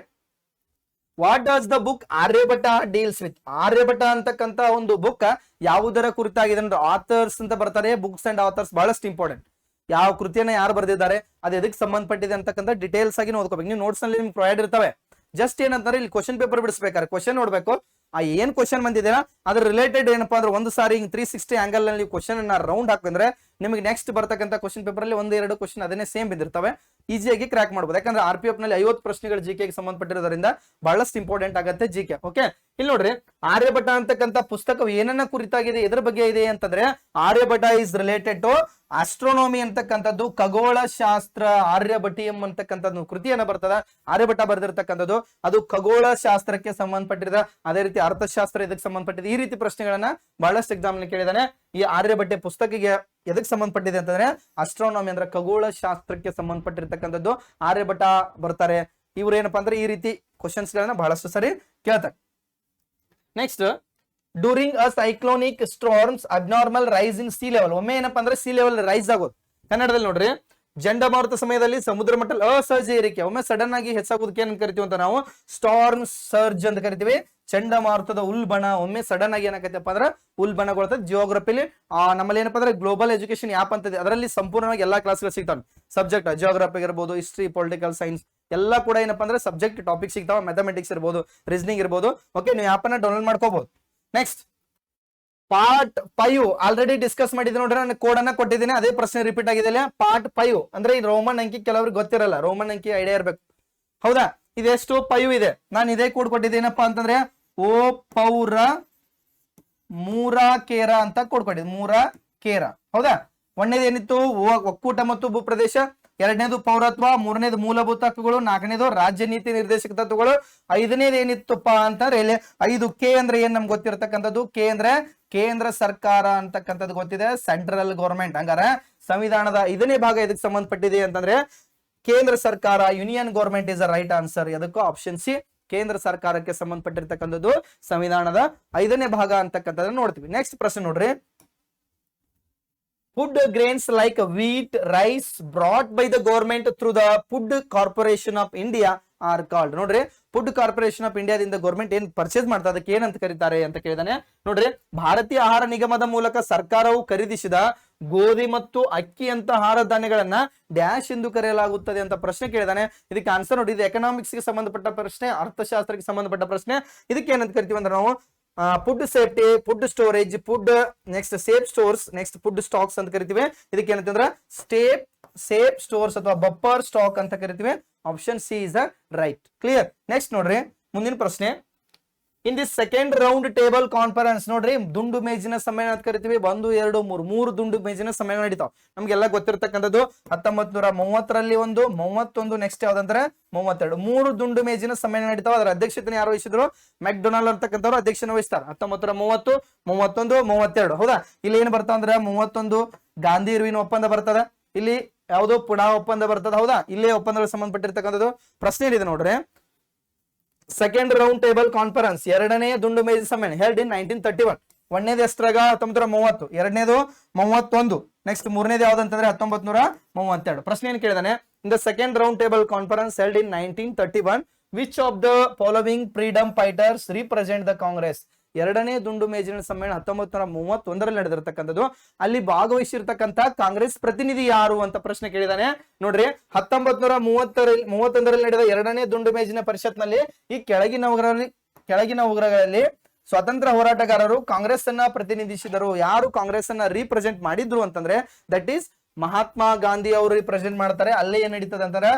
What does the book Aryabhata deals with Aryabhata ಅಂತಕ್ಕಂತ ಒಂದು ಬುಕ್ ಯಾವುದರ ಕುರಿತಾಗಿದೆ ಆಥರ್ಸ್ ಅಂತ ಬರ್ತಾರೆ. ಬುಕ್ಸ್ ಅಂಡ್ ಆಥರ್ಸ್ ಬಹಳಷ್ಟು ಇಂಪಾರ್ಟೆಂಟ್ ಯಾವ ಕೃತಿಯನ್ನ ಯಾರು ಬರೆದಿದ್ದಾರೆ, ಅದು ಎದಕ್ಕೆ ಸಂಬಂಧಪಟ್ಟಿದೆ ಅಂತಕ್ಕಂಥ ಡೀಟೇಲ್ಸ್ ಆಗಿ ಓದ್ಕೋಬೇಕು. ನೀವು ನೋಟ್ಸ್ನಲ್ಲಿ ನಿಮ್ಗೆ ಪ್ರೊವೈಡ್ ಇರ್ತವೆ. ಜಸ್ಟ್ ಏನಂತಾರೆ, ಇಲ್ಲಿ ಕ್ವಶನ್ ಪೇಪರ್ ಬಿಡಿಸ್ಬೇಕಾದ್ರೆ ಕ್ವಶನ್ ನೋಡ್ಬೇಕು. ಆ ಏನ್ ಕ್ವಶನ್ ಬಂದಿದೆಯಾ, ಅದ್ರ ರಿಲೇಟೆಡ್ ಏನಪ್ಪಾ ಅಂದ್ರೆ ಒಂದು ಸಾರಿ ಹಿಂಗ್ ತ್ರೀ ಸಿಕ್ಸ್ಟಿ ಆಂಗಲ್ನಲ್ಲಿ ಕ್ವಶನ್ ಅನ್ನ ರೌಂಡ್ ಹಾಕಂದ್ರೆ ನಿಮಗೆ ನೆಕ್ಸ್ಟ್ ಬರ್ತಕ್ಕಂಥ ಕ್ವಶನ್ ಪೇಪರ್ ಅಲ್ಲಿ ಒಂದೆರಡು ಕ್ವಶನ್ ಅದನ್ನೇ ಸೇಮ್ ಬಿದ್ದಿರ್ತವೆ. ಈಸಿಯಾಗಿ ಕ್ರಾಕ್ ಮಾಡಬಹುದು ಯಾಕಂದ್ರೆ ಆರ್ ಪಿ ಎಫ್ನಲ್ಲಿ ಐವತ್ತು ಪ್ರಶ್ನೆಗಳು ಜಿ ಗೆ ಸಂಬಂಧಪಟ್ಟಿರೋದ್ರಿಂದ ಬಹಳಷ್ಟು ಇಂಪಾರ್ಟೆಂಟ್ ಆಗುತ್ತೆ ಜಿ ಕೆ ಓಕೆ ಇಲ್ಲಿ ನೋಡ್ರಿ, ಆರ್ಯಭಟ ಅಂತಕ್ಕಂಥ ಪುಸ್ತಕವು ಏನನ್ನ ಕುರಿತಾಗಿದೆ, ಎದ್ರ ಬಗ್ಗೆ ಇದೆ ಅಂತಂದ್ರೆ, Aryabhata is related to astronomy ಅಂತಕ್ಕಂಥದ್ದು ಖಗೋಳ ಶಾಸ್ತ್ರ ಆರ್ಯಭಟಿಯಂ ಅಂತಕ್ಕಂಥದ್ದು ಕೃತಿಯನ್ನ ಬರ್ತದ. ಆರ್ಯಭಟ ಬರೆದಿರ್ತಕ್ಕಂಥದ್ದು, ಅದು ಖಗೋಳ ಶಾಸ್ತ್ರಕ್ಕೆ ಸಂಬಂಧಪಟ್ಟಿದ. ಅದೇ ರೀತಿ ಅರ್ಥಶಾಸ್ತ್ರ ಇದಕ್ಕೆ ಸಂಬಂಧಪಟ್ಟಿದೆ. ಈ ರೀತಿ ಪ್ರಶ್ನೆಗಳನ್ನ ಬಹಳಷ್ಟು ಎಕ್ಸಾಮ್ ಕೇಳಿದಾನೆ. ಈ ಆರ್ಯಭಟ್ಟೆ ಪುಸ್ತಕಿಗೆ ಎದಕ್ಕೆ ಸಂಬಂಧಪಟ್ಟಿದೆ ಅಂತಂದ್ರೆ ಅಸ್ಟ್ರಾನಮಿ ಅಂದ್ರೆ ಖಗೋಳ ಶಾಸ್ತ್ರಕ್ಕೆ ಸಂಬಂಧಪಟ್ಟಿರ್ತಕ್ಕಂಥದ್ದು ಆರ್ಯಭಟ ಬರ್ತಾರೆ. ಇವ್ರು ಅಂದ್ರೆ ಈ ರೀತಿ ಕ್ವಶನ್ಸ್ ಗಳನ್ನ ಬಹಳಷ್ಟು ಸರಿ ಕೇಳ್ತಾರೆ. Next during a cyclonic storms abnormal rise in sea level ಒಮ್ಮೆ ಏನಪ್ಪಾ ಅಂದ್ರೆ ಸಿ ಲೆವೆಲ್ ರೈಸ್ ಆಗೋದು. ಕನ್ನಡದಲ್ಲಿ ನೋಡ್ರಿ. ಚಂಡಮಾರುತ ಸಮಯದಲ್ಲಿ ಸಮುದ್ರ ಮಟ್ಟದಲ್ಲಿ ಅಸಹಜ ಏರಿಕೆ. ಒಮ್ಮೆ ಸಡನ್ ಆಗಿ ಹೆಚ್ಚಾಗುವುದಕ್ಕೆ ಏನ್ ಕರಿತೀವಿ ಅಂತ ನಾವು ಸ್ಟಾರ್ಮ್ ಸರ್ಜ್ ಅಂತ ಕರಿತೀವಿ. ಚಂಡಮಾರುತದ ಉಲ್ಬಣ, ಒಮ್ಮೆ ಸಡನ್ ಆಗಿ ಏನಾಗತ್ತಪ್ಪ ಅಂದ್ರೆ ಉಲ್ಬಣಗೊಳ್ತದೆ. ಜಿಯೋಗ್ರಫಿಲಿ ಆ, ನಮ್ಮಲ್ಲಿ ಏನಪ್ಪ ಅಂದ್ರೆ ಗ್ಲೋಬಲ್ ಎಜುಕೇಶನ್ ಆಪ್ ಅಂತ ಇದೆ. ಅದರಲ್ಲಿ ಸಂಪೂರ್ಣವಾಗಿ ಎಲ್ಲಾ ಕ್ಲಾಸ್ಗಳು ಸಿಗ್ತಾವೆ. ಸಬ್ಜೆಕ್ಟ್ ಜಿಯೋಗ್ರಫಿ ಇರ್ಬೋದು ಹಿಸ್ಟ್ರಿ ಪೊಲಿಟಿಕಲ್ ಸೈನ್ಸ್ ಎಲ್ಲ ಕೂಡ ಏನಪ್ಪಾ ಅಂದ್ರೆ ಸಬ್ಜೆಕ್ಟ್ ಟಾಪಿಕ್ ಸಿಗ್ತಾವ. ಮ್ಯಾಥಮೆಟಿಕ್ಸ್ ಇರ್ಬೋದು ರೀಸನಿಂಗ್ ಇರ್ಬೋದು. ಓಕೆ ನೀವು ಆಪ್ ಅನ್ನ ಡೌನ್ಲೋಡ್ ಮಾಡ್ಕೋಬಹುದು next part five already discuss ಮಾಡಿದ್ದೆ ನೋಡ್ರಿ, ನಾನು ಕೋಡ್ ಅನ್ನ ಕೊಟ್ಟಿದ್ದೀನಿ, ಅದೇ ಪ್ರಶ್ನೆ ರಿಪೀಟ್ ಆಗಿದೆ ಪಾರ್ಟ್ ಫೈವ್ ಅಂದ್ರೆ ಈ ರೋಮನ್ ಅಂಕಿ ಕೆಲವ್ರಿಗೆ ಗೊತ್ತಿರಲ್ಲ ರೋಮನ್ ಅಂಕಿ ಐಡಿಯಾ ಇರ್ಬೇಕು. ಹೌದಾ? ಇದೆಷ್ಟು? ಫೈವ್ ಇದೆ. ನಾನು ಇದೇ ಕೋಡ್ ಕೊಟ್ಟಿದ್ದೀನಪ್ಪ ಅಂತಂದ್ರೆ, ಓ ಪೌರ ಮೂರ ಕೇರ ಅಂತ ಕೋಡ್ ಕೊಟ್ಟಿದ್ದೆ, ಮೂರ ಕೇರ. ಹೌದಾ? ಓ- ಒಕ್ಕೂಟ ಮತ್ತು ಭೂಪ್ರದೇಶ ಎರಡನೇದು ಪೌರತ್ವ, ಮೂರನೇದು ಮೂಲಭೂತ ಹಕ್ಕುಗಳು, ನಾಲ್ಕನೇದು ರಾಜ್ಯ ನೀತಿ ನಿರ್ದೇಶಕ ತತ್ವಗಳು, ಐದನೇದು ಏನಿತ್ತಪ್ಪ ಅಂತಂದ್ರೆ ಇಲ್ಲಿ ಐದು ಕೆ ಅಂದ್ರೆ ಏನ್ ನಮ್ಗೆ ಗೊತ್ತಿರತಕ್ಕಂಥದ್ದು? ಕೆ ಅಂದ್ರೆ ಕೇಂದ್ರ ಸರ್ಕಾರ ಅಂತಕ್ಕಂಥದ್ದು ಗೊತ್ತಿದೆ, ಸೆಂಟ್ರಲ್ ಗೌರ್ಮೆಂಟ್. ಹಂಗಾರೆ ಸಂವಿಧಾನದ ಐದನೇ ಭಾಗ ಇದಕ್ಕೆ ಸಂಬಂಧಪಟ್ಟಿದೆ ಅಂತಂದ್ರೆ ಕೇಂದ್ರ ಸರ್ಕಾರ, union government is a right answer. ಅದಕ್ಕೂ ಆಪ್ಷನ್ ಸಿ, ಕೇಂದ್ರ ಸರ್ಕಾರಕ್ಕೆ ಸಂಬಂಧಪಟ್ಟಿರ್ತಕ್ಕಂಥದ್ದು ಸಂವಿಧಾನದ ಐದನೇ ಭಾಗ ಅಂತಕ್ಕಂಥದ್ದನ್ನ ನೋಡ್ತೀವಿ. ನೆಕ್ಸ್ಟ್ ಪ್ರಶ್ನೆ ನೋಡ್ರಿ. Food grains like wheat rice brought by the government through the food corporation of India are called ನೋಡ್ರಿ ಫುಡ್ ಕಾರ್ಪೊರೇಷನ್ ಆಫ್ ಇಂಡಿಯಾದಿಂದ ಗೌರ್ಮೆಂಟ್ ಏನ್ ಪರ್ಚೇಸ್ ಮಾಡ್ತಾ, ಅದಕ್ಕೆ ಏನಂತ ಕರೀತಾರೆ ಅಂತ ಕೇಳಿದಾನೆ. ನೋಡ್ರಿ, ಭಾರತೀಯ ಆಹಾರ ನಿಗಮದ ಮೂಲಕ ಸರ್ಕಾರವು ಖರೀದಿಸಿದ ಗೋಧಿ ಮತ್ತು ಅಕ್ಕಿಯಂತ ಆಹಾರ ಧಾನ್ಯಗಳನ್ನ ಡ್ಯಾಶ್ ಎಂದು ಕರೆಯಲಾಗುತ್ತದೆ ಅಂತ ಪ್ರಶ್ನೆ ಕೇಳಿದಾನೆ. ಇದಕ್ಕೆ ಆನ್ಸರ್ ನೋಡಿ, ಇದು ಎಕನಾಮಿಕ್ಸ್ಗೆ ಸಂಬಂಧಪಟ್ಟ ಪ್ರಶ್ನೆ, ಅರ್ಥಶಾಸ್ತ್ರಕ್ಕೆ ಸಂಬಂಧಪಟ್ಟ ಪ್ರಶ್ನೆ. ಇದಕ್ಕೆ ಏನಂತ ಕರಿತೀವಿ ಅಂದ್ರೆ ನಾವು food safety food storage food next safe stores next food stocks ಅಂತ ಕರಿತೀವಿ. ಇದಕ್ಕೆ ಏನಂತಂದ್ರೆ ಸ್ಟೇಪ್ ಸೇಫ್ ಸ್ಟೋರ್ಸ್ ಅಥವಾ ಬಪ್ಪರ್ ಸ್ಟಾಕ್ ಅಂತ ಕರಿತೀವಿ. Option C is a right clear next ನೋಡ್ರಿ. ಮುಂದಿನ ಪ್ರಶ್ನೆ. In the second round table conference ನೋಡ್ರಿ, ದುಂಡು ಮೇಜಿನ ಸಮಯ ಅಂತ ಕರಿತೀವಿ. ಒಂದು, ಎರಡು, ಮೂರು ಮೂರು ದುಂಡು ಮೇಜಿನ ಸಮಯ ನಡೀತಾವ. ನಮ್ಗೆಲ್ಲ ಗೊತ್ತಿರತಕ್ಕಂಥದ್ದು ಹತ್ತೊಂಬತ್ ನೂರ ಮೂವತ್ತರಲ್ಲಿ ಒಂದು, ಮೂವತ್ತೊಂದು ನೆಕ್ಸ್ಟ್ ಯಾವ್ದಂದ್ರೆ ಮೂವತ್ತೆರಡು. ಮೂರು ದುಂಡು ಮೇಜಿನ ಸಮಯ ನಡೀತಾವ. ಅದರ ಅಧ್ಯಕ್ಷತೆ ಯಾರು ವಹಿಸಿದ್ರು? ಮೆಕ್ಡೊನಾಲ್ಡ್ ಅಂತಕ್ಕಂಥವ್ರು ಅಧ್ಯಕ್ಷನ ವಹಿಸ್ತಾರೆ. ಹತ್ತೊಂಬತ್ತು ನೂರ ಮೂವತ್ತು ಮೂವತ್ತೊಂದು, ಮೂವತ್ತೆರಡು. ಹೌದಾ? ಇಲ್ಲಿ ಏನ್ ಬರ್ತಾವ ಅಂದ್ರೆ ಮೂವತ್ತೊಂದು ಗಾಂಧಿ ಇರುವಿನ ಒಪ್ಪಂದ ಬರ್ತದ. ಇಲ್ಲಿ ಯಾವುದೋ ಪುಣಾ ಒಪ್ಪಂದ ಬರ್ತದ. ಹೌದಾ? ಇಲ್ಲೇ ಒಪ್ಪಂದಗಳು ಸಂಬಂಧಪಟ್ಟಿರ್ತಕ್ಕಂಥದ್ದು ಪ್ರಶ್ನೆ ಏನಿದೆ ನೋಡ್ರಿ. ಸೆಕೆಂಡ್ ರೌಂಡ್ ಟೇಬಲ್ ಕಾನ್ಫರೆನ್ಸ್ ಎರಡನೇ ದುಂಡು ಮೇಜು ಸಮ್ಮೇಳನ held in nineteen thirty one ಒಂದನೇದು ಎಷ್ಟ್ರಾಗ ಹತ್ತೊಂಬತ್ತು ಮೂವತ್ತು, ಎರಡನೇದು ಮೂವತ್ತೊಂದು ನೆಕ್ಸ್ಟ್ ಮೂರನೇದು ಯಾವ್ದಂತಂದ್ರೆ ಹತ್ತೊಂಬತ್ ನೂರ ಮೂವತ್ತೆರಡು. ಪ್ರಶ್ನೆ ಏನ್ ಕೇಳಿದಾನೆ? In the second round table conference held in nineteen thirty one which of the following freedom fighters represent the Congress ಎರಡನೇ ದುಂಡು ಮೇಜಿನ ಸಮ್ಮೇಳನ ಹತ್ತೊಂಬತ್ತು ನೂರ ಮೂವತ್ತೊಂದರಲ್ಲಿ ನಡೆದಿರ್ತಕ್ಕಂಥದ್ದು. ಅಲ್ಲಿ ಭಾಗವಹಿಸಿರ್ತಕ್ಕಂಥ ಕಾಂಗ್ರೆಸ್ ಪ್ರತಿನಿಧಿ ಯಾರು ಅಂತ ಪ್ರಶ್ನೆ ಕೇಳಿದಾನೆ. ನೋಡ್ರಿ, ಹತ್ತೊಂಬತ್ ನೂರ ಮೂವತ್ತರಲ್ಲಿ ಮೂವತ್ತೊಂದರಲ್ಲಿ ನಡೆದ ಎರಡನೇ ದುಂಡು ಮೇಜಿನ ಪರಿಷತ್ನಲ್ಲಿ ಈ ಕೆಳಗಿನ ಉಗ್ರಲ್ಲಿ ಕೆಳಗಿನ ಉಗ್ರಗಳಲ್ಲಿ ಸ್ವಾತಂತ್ರ್ಯ ಹೋರಾಟಗಾರರು ಕಾಂಗ್ರೆಸ್ ಅನ್ನ ಪ್ರತಿನಿಧಿಸಿದರು. ಯಾರು ಕಾಂಗ್ರೆಸ್ ಅನ್ನ ರೀಪ್ರೆಸೆಂಟ್ ಮಾಡಿದ್ರು ಅಂತಂದ್ರೆ ದಟ್ ಈಸ್ ಮಹಾತ್ಮ ಗಾಂಧಿ ಅವರು ಪ್ರೆಸೆಂಟ್ ಮಾಡ್ತಾರೆ. ಅಲ್ಲೇ ಏನ್ ನಡೀತದ ಅಂತಾರ?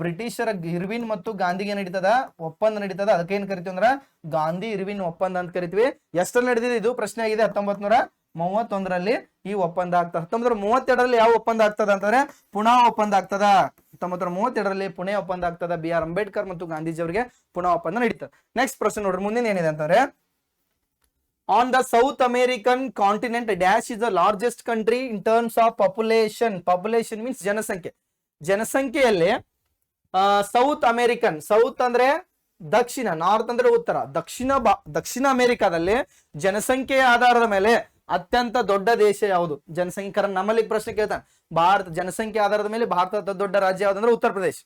ಬ್ರಿಟಿಷರ ಇರ್ವಿನ್ ಮತ್ತು ಗಾಂಧಿಗೆ ನಡೀತದ ಒಪ್ಪಂದ ನಡೀತದ. ಅದಕ್ಕೆ ಏನ್ ಕರಿತೀವಿ ಅಂದ್ರ ಗಾಂಧಿ ಇರ್ವಿನ್ ಒಪ್ಪಂದ ಅಂತ ಕರಿತೀವಿ. ಎಷ್ಟರಲ್ಲಿ ನಡೆದಿದೆ ಇದು ಪ್ರಶ್ನೆ ಆಗಿದೆ. ಹತ್ತೊಂಬತ್ ನೂರ ಮೂವತ್ತೊಂದರಲ್ಲಿ ಈ ಒಪ್ಪಂದ ಆಗ್ತದೆ. ಹತ್ತೊಂಬತ್ತು ಮೂವತ್ತೆರಡರಲ್ಲಿ ಯಾವ ಒಪ್ಪಂದ ಆಗ್ತದ ಅಂತಂದ್ರೆ ಪುಣಾ ಒಪ್ಪಂದ ಆಗ್ತದ. ಹತ್ತೊಂಬತ್ತು ಮೂವತ್ತೆರಡರಲ್ಲಿ ಪುಣೆ ಒಪ್ಪಂದ ಆಗ್ತದ. ಬಿ ಆರ್ ಅಂಬೇಡ್ಕರ್ ಮತ್ತು ಗಾಂಧೀಜಿ ಅವರಿಗೆ ಪುಣಾ ಒಪ್ಪಂದ ನಡೀತದೆ. ನೆಕ್ಸ್ಟ್ ಪ್ರಶ್ನೆ ನೋಡ್ರಿ. ಮುಂದಿನ ಏನಿದೆ ಅಂತಂದ್ರೆ on the South American continent dash is the largest country in terms of population population means ಜನಸಂಖ್ಯೆ. ಜನಸಂಖ್ಯೆಯಲ್ಲಿ ಸೌತ್ ಅಮೇರಿಕನ್ ಸೌತ್ ಅಂದ್ರೆ ದಕ್ಷಿಣ ನಾರ್ತ್ ಅಂದ್ರೆ ಉತ್ತರ. ದಕ್ಷಿಣ ದಕ್ಷಿಣ ಅಮೆರಿಕಾದಲ್ಲಿ ಜನಸಂಖ್ಯೆಯ ಆಧಾರದ ಮೇಲೆ ಅತ್ಯಂತ ದೊಡ್ಡ ದೇಶ ಯಾವುದು? ಜನಸಂಖ್ಯೆ ನಮ್ಮಲ್ಲಿ ಪ್ರಶ್ನೆ ಕೇಳ್ತಾನೆ. ಭಾರತ, ಜನಸಂಖ್ಯೆ ಆಧಾರದ ಮೇಲೆ ಭಾರತದ ದೊಡ್ಡ ರಾಜ್ಯ ಯಾವ್ದಂದ್ರೆ ಉತ್ತರ ಪ್ರದೇಶ.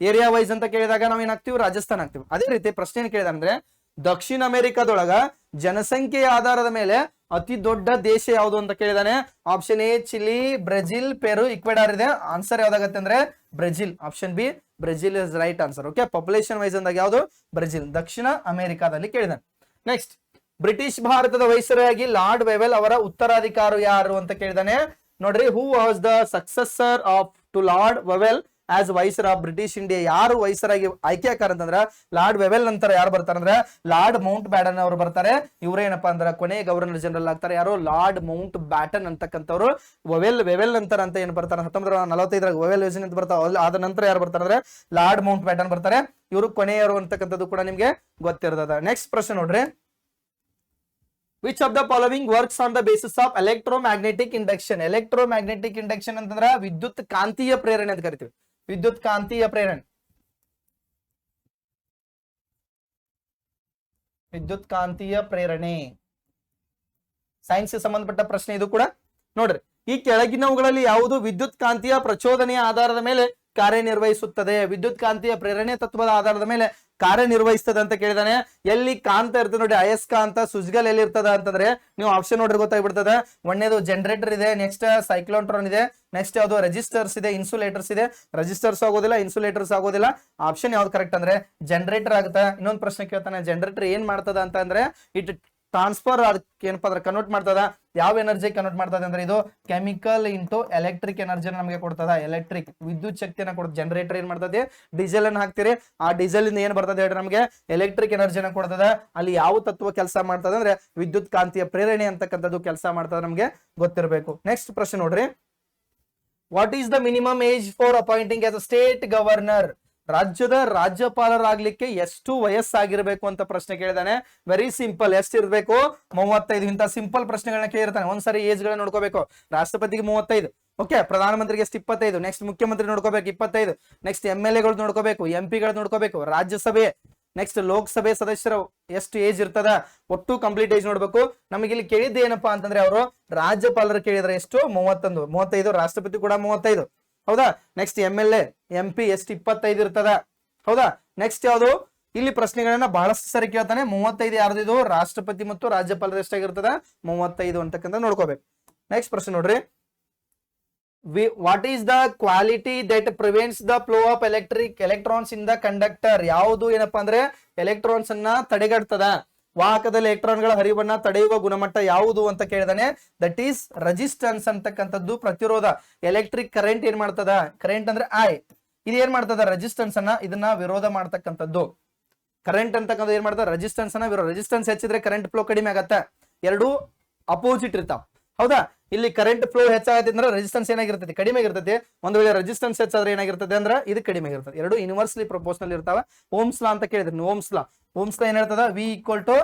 ಏರಿಯಾ ವೈಸ್ ಅಂತ ಕೇಳಿದಾಗ ನಾವ್ ಏನಾಗ್ತೀವಿ ರಾಜಸ್ಥಾನ ಆಗ್ತೀವಿ. ಅದೇ ರೀತಿ ಪ್ರಶ್ನೆ ಏನ್ ಕೇಳಿದ ಅಂದ್ರೆ ದಕ್ಷಿಣ ಅಮೆರಿಕಾದೊಳಗ ಜನಸಂಖ್ಯೆಯ ಆಧಾರದ ಮೇಲೆ ಅತಿ ದೊಡ್ಡ ದೇಶ ಯಾವುದು ಅಂತ ಕೇಳಿದಾನೆ. Option A Chile Brazil Peru Ecuador ಇದೆ. ಆನ್ಸರ್ ಯಾವ್ದಾಗತ್ತೆ ಅಂದ್ರೆ Brazil option B Brazil is right answer okay population wise ಅಂದಾಗ ಯಾವುದು? ಬ್ರೆಜಿಲ್ ದಕ್ಷಿಣ ಅಮೆರಿಕಾದಲ್ಲಿ ಕೇಳಿದಾನೆ. ನೆಕ್ಸ್ಟ್ ಬ್ರಿಟಿಷ್ ಭಾರತದ ವೈಸರಾಗಿ ಲಾರ್ಡ್ ವೆವೆಲ್ ಅವರ ಉತ್ತರಾಧಿಕಾರಿ ಯಾರು ಅಂತ ಕೇಳಿದಾನೆ. ನೋಡ್ರಿ who was the successor of to lord Wavell? As viceroy British India ಯಾರು ವೈಸರಾಗಿ ಆಯ್ಕೆ ಆಕಾರ ಅಂತಂದ್ರೆ ಲಾರ್ಡ್ ವೆವೆಲ್ ನಂತರ ಯಾರು ಬರ್ತಾರೆ ಅಂದ್ರೆ ಲಾರ್ಡ್ ಮೌಂಟ್ ಬ್ಯಾಟನ್ ಅವರು ಬರ್ತಾರೆ. ಇವ್ರೇನಪ್ಪಾ ಅಂದ್ರೆ ಕೊನೆ ಗವರ್ನರ್ ಜನರಲ್ ಆಗ್ತಾರೆ. ಯಾರು? ಲಾರ್ಡ್ ಮೌಂಟ್ ಬ್ಯಾಟನ್ ಅಂತಕ್ಕಂಥವ್ರು. ವೆವೆಲ್ ವೆವೆಲ್ ನಂತರ ಅಂತ ಏನ್ ಬರ್ತಾರೆ? ಹತ್ತೊಂಬತ್ತು ನಲವತ್ತೈದರಾಗ ವೆವೆಲ್ ಯೋಜನೆ ಅಂತ ಬರ್ತಾವ ಅದ ನಂತರ ಯಾರು ಬರ್ತಾರೆ ಅಂದ್ರೆ ಲಾರ್ಡ್ ಮೌಂಟ್ ಬ್ಯಾಟನ್ ಬರ್ತಾರೆ. ಇವರು ಕೊನೆಯವರು ಅಂತಕ್ಕಂಥದ್ದು ಕೂಡ ನಿಮ್ಗೆ ಗೊತ್ತಿರ್ತದ. ನೆಕ್ಸ್ಟ್ ಪ್ರಶ್ನೆ ನೋಡ್ರಿ. Which of the following works on the basis of electromagnetic induction electromagnetic induction ಅಂತಂದ್ರೆ ವಿದ್ಯುತ್ ಕಾಂತೀಯ ಪ್ರೇರಣೆ ಅಂತ ಕರಿತೀವಿ. ವಿದ್ಯುತ್ ಕಾಂತೀಯ ಪ್ರೇರಣೆ. ವಿದ್ಯುತ್ ಕಾಂತೀಯ ಪ್ರೇರಣೆ. ಸೈನ್ಸ್ ಸಂಬಂಧಪಟ್ಟ ಪ್ರಶ್ನೆ ಇದು ಕೂಡ. ನೋಡ್ರಿ, ಈ ಕೆಳಗಿನವುಗಳಲ್ಲಿ ಯಾವುದು ವಿದ್ಯುತ್ ಕಾಂತೀಯ ಪ್ರಚೋದನೆಯ ಆಧಾರದ ಮೇಲೆ ಕಾರ್ಯನಿರ್ವಹಿಸುತ್ತದೆ? ವಿದ್ಯುತ್ ಕಾಂತೀಯ ಪ್ರೇರಣೆ ತತ್ವದ ಆಧಾರದ ಮೇಲೆ ಕಾರ್ಯನಿರ್ವಹಿಸ್ತದೆ ಅಂತ ಕೇಳಿದಾನೆ. ಎಲ್ಲಿ ಕಾಂತ ಇರ್ತದೆ ನೋಡಿ ಅಯಸ್ಕಾಂತ ಸುಜ್ಗಲ್ ಎಲ್ಲಿ ಇರ್ತದ ಅಂತಂದ್ರೆ, ನೀವು ಆಪ್ಷನ್ ನೋಡ್ರಿ ಗೊತ್ತಾಗ್ಬಿಡ್ತದೆ. ಒಂದೇದು ಜನರೇಟರ್ ಇದೆ ನೆಕ್ಸ್ಟ್ ಸೈಕ್ಲೋನ್ಟ್ರಾನ್ ಇದೆ ನೆಕ್ಸ್ಟ್ ಯಾವುದು ರೆಜಿಸ್ಟರ್ಸ್ ಇದೆ ಇನ್ಸುಲೇಟರ್ಸ್ ಇದೆ. ರೆಜಿಸ್ಟರ್ಸ್ ಆಗೋದಿಲ್ಲ ಇನ್ಸುಲೇಟರ್ಸ್ ಆಗೋದಿಲ್ಲ. ಆಪ್ಷನ್ ಯಾವ್ದು ಕರೆಕ್ಟ್ ಅಂದ್ರೆ ಜನರೇಟರ್ ಆಗುತ್ತೆ? ಇನ್ನೊಂದು ಪ್ರಶ್ನೆ ಕೇಳ್ತಾನೆ ಜನರೇಟರ್ ಏನ್ ಮಾಡ್ತದ ಅಂತ ಅಂದ್ರೆ ಇಟ್ ಟ್ರಾನ್ಸ್ಫರ್ ಅದಕ್ಕೆ ಏನಪ್ಪಾ ಅಂದ್ರೆ ಕನ್ವರ್ಟ್ ಮಾಡ್ತದ? ಯಾವ ಎನರ್ಜಿ ಕನ್ವರ್ಟ್ ಮಾಡ್ತದೆ ಅಂದ್ರೆ ಇದು ಕೆಮಿಕಲ್ ಇಂಟು ಎಲೆಕ್ಟ್ರಿಕ್ ಎನರ್ಜಿನ ನಮಗೆ ಕೊಡ್ತದ. ಎಲೆಕ್ಟ್ರಿಕ್ ವಿದ್ಯುತ್ ಶಕ್ತಿಯನ್ನ ಕೊಡ್ತದೆ ಜನರೇಟರ್ ಏನ್ ಮಾಡ್ತದೆ? ಡೀಸೆಲ್ ಅನ್ನ ಹಾಕ್ತೀರಿ. ಆ ಡೀಸೆಲ್ ಇಂದ ಏನ್ ಬರ್ತದೆ ಹೇಳಿ ನಮಗೆ? ಎಲೆಕ್ಟ್ರಿಕ್ ಎನರ್ಜಿನ ಕೊಡ್ತದ. ಅಲ್ಲಿ ಯಾವ ತತ್ವ ಕೆಲಸ ಮಾಡ್ತದೆ ಅಂದ್ರೆ ವಿದ್ಯುತ್ ಕಾಂತಿಯ ಪ್ರೇರಣೆ ಅಂತಕ್ಕಂಥದ್ದು ಕೆಲಸ ಮಾಡ್ತದೆ ನಮಗೆ ಗೊತ್ತಿರಬೇಕು. ನೆಕ್ಸ್ಟ್ ಪ್ರಶ್ನೆ ನೋಡ್ರಿ. What is the minimum age for appointing as a state governor ರಾಜ್ಯದ ರಾಜ್ಯಪಾಲರಾಗ್ಲಿಕ್ಕೆ ಎಷ್ಟು ವಯಸ್ಸಾಗಿರ್ಬೇಕು ಅಂತ ಪ್ರಶ್ನೆ ಕೇಳಿದಾನೆ. ವೆರಿ ಸಿಂಪಲ್ ಎಷ್ಟು ಇರ್ಬೇಕು ಮೂವತ್ತೈದು. ಇಂತ ಸಿಂಪಲ್ ಪ್ರಶ್ನೆಗಳನ್ನ ಕೇಳಿರ್ತಾನೆ. ಒಂದ್ಸರಿ ಏಜ್ ಗಳನ್ನ ನೋಡ್ಕೋಬೇಕು. ರಾಷ್ಟ್ರಪತಿಗೆ ಮೂವತ್ತೈದು. ಓಕೆ ಪ್ರಧಾನಮಂತ್ರಿಗೆ ಎಷ್ಟು ಇಪ್ಪತ್ತೈದು? ನೆಕ್ಸ್ಟ್ ಮುಖ್ಯಮಂತ್ರಿ ನೋಡ್ಕೋಬೇಕು, ಇಪ್ಪತ್ತೈದು. ನೆಕ್ಸ್ಟ್ ಎಂ ಎಲ್ ಎಗಳು ನೋಡ್ಕೋಬೇಕು, ಎಂ ಪಿಗಳು ನೋಡ್ಕೋಬೇಕು, ರಾಜ್ಯಸಭೆ. ನೆಕ್ಸ್ಟ್ ಲೋಕಸಭೆ ಸದಸ್ಯರ ಎಷ್ಟು ಏಜ್ ಇರ್ತದ? ಒಟ್ಟು ಕಂಪ್ಲೀಟ್ ಏಜ್ ನೋಡ್ಬೇಕು. ನಮಗೆ ಇಲ್ಲಿ ಕೇಳಿದ್ದು ಏನಪ್ಪಾ ಅಂತಂದ್ರೆ ಅವರು ರಾಜ್ಯಪಾಲರು ಕೇಳಿದ್ರೆ ಎಷ್ಟು? ಮೂವತ್ತೊಂದು. ಮೂವತ್ತೈದು. ರಾಷ್ಟ್ರಪತಿ ಕೂಡ ಮೂವತ್ತೈದು. ಹೌದಾ? Next M L A M P ಎಷ್ಟು ಇಪ್ಪತ್ತೈದು ಇರ್ತದ? ಹೌದಾ? ನೆಕ್ಸ್ಟ್ ಯಾವುದು? ಇಲ್ಲಿ ಪ್ರಶ್ನೆಗಳನ್ನ ಬಹಳಷ್ಟು ಸರಿ ಕೇಳ್ತಾನೆ. ಮೂವತ್ತೈದು ಯಾರ್ದಿದು? ರಾಷ್ಟ್ರಪತಿ ಮತ್ತು ರಾಜ್ಯಪಾಲರ ಎಷ್ಟಾಗಿರ್ತದ? ಮೂವತ್ತೈದು ಅಂತಕ್ಕಂಥ ನೋಡ್ಕೋಬೇಕು. ನೆಕ್ಸ್ಟ್ ಪ್ರಶ್ನೆ ನೋಡ್ರಿ. What is the quality that prevents the flow of electric electrons in the conductor ಯಾವುದು ಏನಪ್ಪಾ ಅಂದ್ರೆ ಎಲೆಕ್ಟ್ರಾನ್ಸ್ ಅನ್ನ ತಡೆಗಟ್ತದ? ವಾಹಕದಲ್ಲಿ ಎಲೆಕ್ಟ್ರಾನ್ಗಳ ಹರಿವನ್ನ ತಡೆಯುವ ಗುಣಮಟ್ಟ ಯಾವುದು ಅಂತ ಕೇಳಿದಾನೆ. ದಟ್ ಈಸ್ ರೆಜಿಸ್ಟೆನ್ಸ್ ಅಂತಕ್ಕಂಥದ್ದು ಪ್ರತಿರೋಧ. ಎಲೆಕ್ಟ್ರಿಕ್ ಕರೆಂಟ್ ಏನ್ ಮಾಡ್ತದ? ಕರೆಂಟ್ ಅಂದ್ರೆ ಐ ಇದು ಏನ್ ಮಾಡ್ತದ? ರೆಸಿಸ್ಟೆನ್ಸ್ ಅನ್ನ ಇದನ್ನ ವಿರೋಧ ಮಾಡ್ತಕ್ಕಂಥದ್ದು. ಕರೆಂಟ್ ಅಂತಕ್ಕಂಥ ಏನ್ ಮಾಡ್ತಾರೆ ರೆಜಿಸ್ಟೆನ್ಸ್ ಅನ್ನ ವಿರೋಧ ರೆಜಿಸ್ಟೆನ್ಸ್ ಹೆಚ್ಚಿದ್ರೆ ಕರೆಂಟ್ ಫ್ಲೋ ಕಡಿಮೆ ಆಗತ್ತೆ. ಎರಡು ಅಪೋಸಿಟ್ ಇರ್ತಾವ. ಹೌದಾ? ಇಲ್ಲಿ ಕರೆಂಟ್ ಫ್ಲೋ ಹೆಚ್ಚಾಗತ್ತೆ ಅಂದ್ರೆ ರೆಸಿಸ್ಟೆನ್ಸ್ ಏನಾಗಿರ್ತೈತಿ? ಕಡಿಮೆ ಇರ್ತೈತಿ ಒಂದು ವೇಳೆ ರೆಸಿಸ್ಟೆನ್ಸ್ ಹೆಚ್ಚಾದ್ರೆ ಏನಾಗಿರ್ತದೆ ಅಂದ್ರೆ ಇದು ಕಡಿಮೆ ಇರ್ತದೆ ಎರಡು ಯೂನಿವರ್ಸಲಿ ಪ್ರಪೋರ್ಷನಲ್ ಇರ್ತಾವ. ಓಮ್ಸ್ ಲಾ ಅಂತ ಕೇಳಿದ್ರಿ. ಓಮ್ಸ್ ಲಾ ಓಮ್ಸ್ ಲಾ ಏನ್ V equal to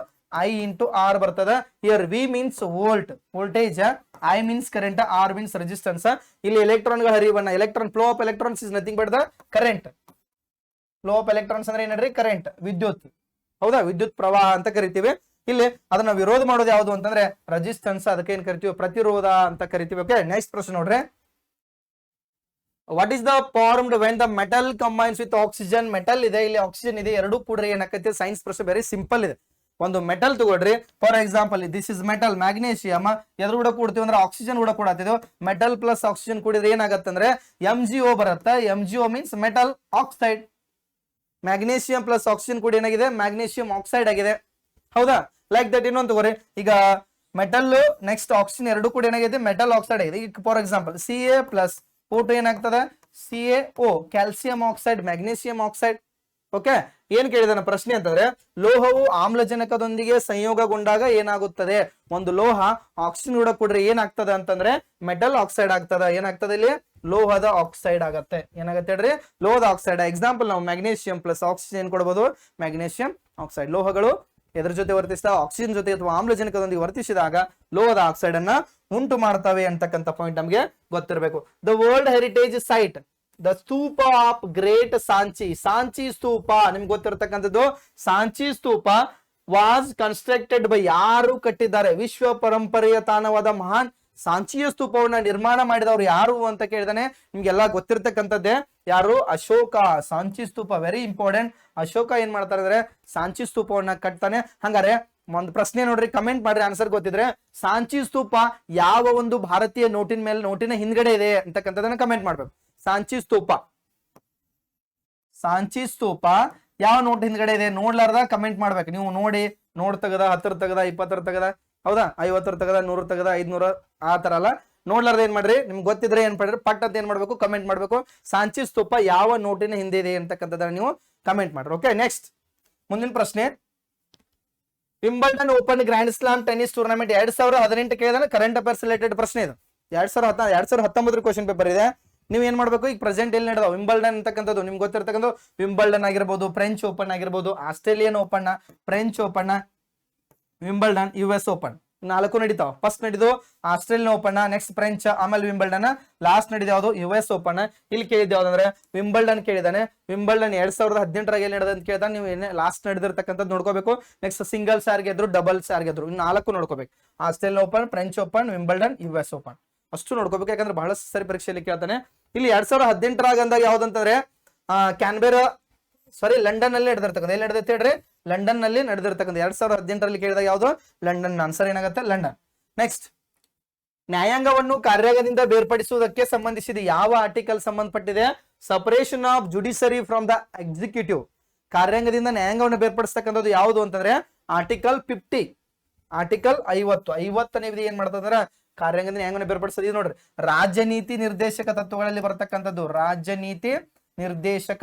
I into R ಬರ್ತದ. Here V means volt voltage I means current R means resistance ಇಲ್ಲಿ electron ಹರಿವಣ್ಣ electron flow of electrons is nothing but the current flow of electrons ಅಂದ್ರೆ ಏನ್ರಿ current ವಿದ್ಯುತ್. ಹೌದಾ? ವಿದ್ಯುತ್ ಪ್ರವಾಹ ಅಂತ ಕರಿತೀವಿ. ಇಲ್ಲಿ ಅದನ್ನ ವಿರೋಧ ಮಾಡೋದು ಯಾವುದು ಅಂತಂದ್ರೆ ರೆಜಿಸ್ಟೆನ್ಸ್ ಅದಕ್ಕೆ ಏನ್ ಕರಿತೀವಿ? ಪ್ರತಿರೋಧ ಅಂತ ಕರಿತೀವಿ. ಓಕೆ ನೆಕ್ಸ್ಟ್ ಪ್ರಶ್ನೆ ನೋಡ್ರಿ. What is the formed when the metal combines with oxygen metal ಇದೆ, ಇಲ್ಲಿ ಆಕ್ಸಿಜನ್ ಇದೆ. ಎರಡೂ ಕೂಡ ಏನಾಕೈತಿ? ಸೈನ್ಸ್ ಪ್ರಶ್ನೆ ವೆರಿ ಸಿಂಪಲ್ ಇದೆ. ಒಂದು ಮೆಟಲ್ ತಗೊಳ್ರಿ. For example this is metal magnesium ಎದ್ರ ಕೂಡ ಕೂಡ್ತೀವಿ ಅಂದ್ರೆ ಆಕ್ಸಿಜನ್ ಕೂಡ ಕೂಡತ್ತಿದ್ವು ಮೆಟಲ್ ಪ್ಲಸ್ ಆಕ್ಸಿಜನ್ ಕೂಡಿದ್ರೆ ಏನಾಗತ್ತಂದ್ರೆ ಎಂ ಜಿ ಓ ಬರುತ್ತೆ. M G O means metal oxide magnesium plus oxygen ಕೂಡ ಏನಾಗಿದೆ? ಮ್ಯಾಗ್ನೇಷಿಯಂ ಆಕ್ಸೈಡ್ ಆಗಿದೆ. ಹೌದಾ? ಲೈಕ್ ದಟ್ ಇನ್ನೊಂದು ತಗೋರಿ. ಈಗ ಮೆಟಲ್ ನೆಕ್ಸ್ಟ್ ಆಕ್ಸಿಜನ್ ಎರಡು ಕೂಡ ಏನಾಗಿದೆ? ಮೆಟಲ್ ಆಕ್ಸೈಡ್ ಆಗಿದೆ. ಈಗ for example C A plus photo ಏನಾಗ್ತದೆ? C A O calcium oxide magnesium oxide okay ಏನ್ ಕೇಳಿದಾನ ಪ್ರಶ್ನೆ ಅಂತಂದ್ರೆ, ಲೋಹವು ಆಮ್ಲಜನಕದೊಂದಿಗೆ ಸಂಯೋಗಗೊಂಡಾಗ ಏನಾಗುತ್ತದೆ? ಒಂದು ಲೋಹ ಆಕ್ಸಿಜನ್ ಕೂಡ ಕೊಡ್ರಿ ಏನಾಗ್ತದೆ ಅಂತಂದ್ರೆ ಮೆಟಲ್ ಆಕ್ಸೈಡ್ ಆಗ್ತದ. ಏನಾಗ್ತದೆ ಇಲ್ಲಿ? ಲೋಹದ ಆಕ್ಸೈಡ್ ಆಗತ್ತೆ. ಏನಾಗತ್ತೆ ಹೇಳ್ರಿ? ಲೋಹದ ಆಕ್ಸೈಡ್ ಎಕ್ಸಾಂಪಲ್ ನಾವು ಮ್ಯಾಗ್ನೇಷಿಯಂ ಪ್ಲಸ್ ಆಕ್ಸಿಜನ್ ಕೊಡಬಹುದು ಮ್ಯಾಗ್ನೇಷಿಯಂ ಆಕ್ಸೈಡ್ ಲೋಹಗಳು ಎದ್ರ ಜೊತೆ ವರ್ತಿಸ್ತಾ ಆಕ್ಸಿಜನ್ ಜೊತೆ ಅಥವಾ ಆಮ್ಲಜನಕದೊಂದಿಗೆ ವರ್ತಿಸಿದಾಗ ಲೋಹದ ಆಕ್ಸೈಡ್ ಅನ್ನ ಉಂಟು ಮಾಡ್ತವೆ ಅಂತಕ್ಕಂಥ ಪಾಯಿಂಟ್ ನಮಗೆ ಗೊತ್ತಿರಬೇಕು. The world heritage site the stupa of great Sanchi Sanchi stupa ನಿಮ್ಗೆ ಗೊತ್ತಿರತಕ್ಕಂಥದ್ದು Sanchi stupa was constructed by ಯಾರು ಕಟ್ಟಿದ್ದಾರೆ? ವಿಶ್ವ ಪರಂಪರೆಯ ತಾಣವಾದ ಮಹಾನ್ ಸಾಂಚಿಯ ಸ್ತೂಪವನ್ನ ನಿರ್ಮಾಣ ಮಾಡಿದವರು ಯಾರು ಅಂತ ಕೇಳಿದಾನೆ. ನಿಮ್ಗೆಲ್ಲ ಗೊತ್ತಿರ್ತಕ್ಕಂಥದ್ದೇ ಯಾರು? ಅಶೋಕ. ಸಾಂಚಿ ಸ್ತೂಪ ವೆರಿ ಇಂಪಾರ್ಟೆಂಟ್ ಅಶೋಕ ಏನ್ ಮಾಡ್ತಾರೆ ಅಂದ್ರೆ, ಸಾಂಚಿ ಸ್ತೂಪವನ್ನ ಕಟ್ತಾನೆ. ಹಂಗಾರೆ, ಒಂದ್ ಪ್ರಶ್ನೆ ನೋಡ್ರಿ ಕಮೆಂಟ್ ಮಾಡ್ರಿ ಆನ್ಸರ್ ಗೊತ್ತಿದ್ರೆ, ಸಾಂಚಿ ಸ್ತೂಪ ಯಾವ ಒಂದು ಭಾರತೀಯ ನೋಟಿನ ಮೇಲೆ, ನೋಟಿನ ಹಿಂದ್ಗಡೆ ಇದೆ ಅಂತಕ್ಕಂಥದನ್ನ ಕಮೆಂಟ್ ಮಾಡ್ಬೇಕು. ಸಾಂಚಿ ಸ್ತೂಪ. ಸಾಂಚಿ ಸ್ತೂಪ ಯಾವ ನೋಟ್ ಹಿಂದ್ಗಡೆ ಇದೆ ನೋಡ್ಲಾರ್ದ ಕಮೆಂಟ್ ಮಾಡ್ಬೇಕು. ನೀವು ನೋಡಿ, ನೋಡ್ ತೆಗದ, ಹತ್ತರ ತೆಗದ, ಇಪ್ಪತ್ತರ ತೆಗದ, ಹೌದಾ? ಐವತ್ತರ ತೆಗದ ನೂರ ತೆಗದ, ಐದ್ನೂರ, ಆ ತರ ಅಲ್ಲ. ನೋಡ್ಲಾರ್ದ ಏನ್ ಮಾಡ್ರಿ? ನಿಮ್ಗೆ ಗೊತ್ತಿದ್ರೆ ಏನ್ ಮಾಡ್ರಿ? ಪಟ್ ಅಂತ ಏನ್ ಮಾಡ್ಬೇಕು? ಕಮೆಂಟ್ ಮಾಡ್ಬೇಕು. ಸಾಂಚಿ ಸ್ತೂಪ ಯಾವ ನೋಟಿನ ಹಿಂದೆ ಇದೆ ಅಂತಕ್ಕಂಥದ್ದನ್ನ ನೀವು ಕಮೆಂಟ್ ಮಾಡ್ರಿ ಓಕೆ ನೆಕ್ಸ್ಟ್ ಮುಂದಿನ ಪ್ರಶ್ನೆ. Wimbledon open grand slam tennis tournament ಎರಡ್ ಸಾವಿರ ಹದಿನೆಂಟು ಕೇಳಿದ್ರೆ ಕರೆಂಟ್ ಅಫೇರ್ಸ್ ರಿಲೇಟೆಡ್ ಪ್ರಶ್ನೆ ಇದು. ಎರಡ್ ಸಾವಿರ ಹತ್ತ, ಎರಡ್ ಸಾವಿರ ಹತ್ತೊಂಬತ್ತರ ಕ್ವಶನ್ ಪೇಪರ್ ಇದೆ. ನೀವು ಏನ್ ಮಾಡ್ಬೇಕು? ಈಗ ಪ್ರೆಸೆಂಟ್ ಎಲ್ಲಿ ನಡೆದ ವಿಂಬಲ್ಡನ್ ಅಂತಕ್ಕಂಥದ್ದು. ನಿಮ್ಗೆ ಗೊತ್ತಿರ್ತಕ್ಕಂಥ ವಿಂಬಲ್ಡನ್ ಆಗಿರ್ಬೋದು ಫ್ರೆಂಚ್ ಓಪನ್ ಆಗಿರ್ಬೋದು Australian open French open Wimbledon U S open ನಾಲ್ಕು ನಡೀತಾವ. ಫಸ್ಟ್ ನಡೆದು ಆಸ್ಟ್ರೇಲಿಯನ್ ಓಪನ್ ನೆಕ್ಸ್ಟ್ ಫ್ರೆಂಚ್ ಆಮೇಲೆ ವಿಂಬಲ್ಡನ್ ಲಾಸ್ಟ್ ನಡೆದ್ಯಾವುದು ಯು ಎಸ್ ಓಪನ್ ಇಲ್ಲಿ ಕೇಳಿದ ಯಾವ್ದಂದ್ರೆ ವಿಂಬಲ್ಡನ್ ಕೇಳಿದಾನೆ ವಿಂಬಲ್ಡನ್ ಎರಡ್ ಸಾವಿರದ ಹದಿನೆಂಟರಾಗ ಏನ್ ನಡೆದ ಅಂತ ಕೇಳ್ತಾನೆ ನೀವು ಏನೇ ಲಾಸ್ಟ್ ನಡೆದಿರ್ತಕ್ಕಂಥದ್ದು ನೋಡ್ಕೋಬೇಕು. ನೆಕ್ಸ್ಟ್ ಸಿಂಗಲ್ಸ್ ಯಾರು ಗೆದ್ರು ಡಬಲ್ಸ್ ಯಾರು ಗೆದ್ರು, ಇನ್ನು ನಾಲ್ಕು ನೋಡ್ಕೋಬೇಕು. Australian open French open Wimbledon U S open ಅಷ್ಟು ನೋಡ್ಕೋಬೇಕು, ಯಾಕಂದ್ರೆ ಬಹಳಷ್ಟು ಸರಿ ಪರೀಕ್ಷೆಯಲ್ಲಿ ಕೇಳ್ತಾನೆ. ಇಲ್ಲಿ ಎರಡ್ ಸಾವಿರದ ಹದಿನೆಂಟರಾಗ ಅಂದಾಗ ಯಾವ್ದಂತಂದ್ರೆ ಕ್ಯಾನ್ಬೆರಾ ಸಾರಿ ಲಂಡನ್ ಅಲ್ಲಿ ನಡೆದಿರ್ತಕ್ಕಂಥ ಎಲ್ಲಿ ನಡೆದೈತೆ ಹೇಳ್ರಿ? ಲಂಡನ್ನಲ್ಲಿ ನಡೆದಿರ್ತಕ್ಕಂಥ ಎರಡ್ ಸಾವಿರದ ಹದಿನೆಂಟರಲ್ಲಿ ಕೇಳಿದಾಗ ಯಾವುದು? ಲಂಡನ್. ಆನ್ಸರ್ ಏನಾಗುತ್ತೆ? ಲಂಡನ್. ನೆಕ್ಸ್ಟ್ ನ್ಯಾಯಾಂಗವನ್ನು ಕಾರ್ಯಾಂಗದಿಂದ ಬೇರ್ಪಡಿಸುವುದಕ್ಕೆ ಸಂಬಂಧಿಸಿದ ಯಾವ ಆರ್ಟಿಕಲ್ ಸಂಬಂಧಪಟ್ಟಿದೆ? Separation of judiciary from the executive ಕಾರ್ಯಾಂಗದಿಂದ ನ್ಯಾಯಾಂಗವನ್ನು ಬೇರ್ಪಡಿಸ್ತಕ್ಕಂಥದ್ದು ಯಾವುದು ಅಂತಂದ್ರೆ ಆರ್ಟಿಕಲ್ ಫಿಫ್ಟಿ ಆರ್ಟಿಕಲ್ ಐವತ್ತು. ಐವತ್ತನೇ ವಿಧಿ ಏನ್ ಮಾಡ್ತಂದ್ರ ಕಾರ್ಯಾಂಗದಿಂದ ನ್ಯಾಯಾಂಗವನ್ನು ಬೇರ್ಪಡಿಸೋದು ಇದು ನೋಡ್ರಿ. ರಾಜ್ಯನೀತಿ ನಿರ್ದೇಶಕ ತತ್ವಗಳಲ್ಲಿ ಬರತಕ್ಕಂಥದ್ದು. ರಾಜ್ಯನೀತಿ ನಿರ್ದೇಶಕ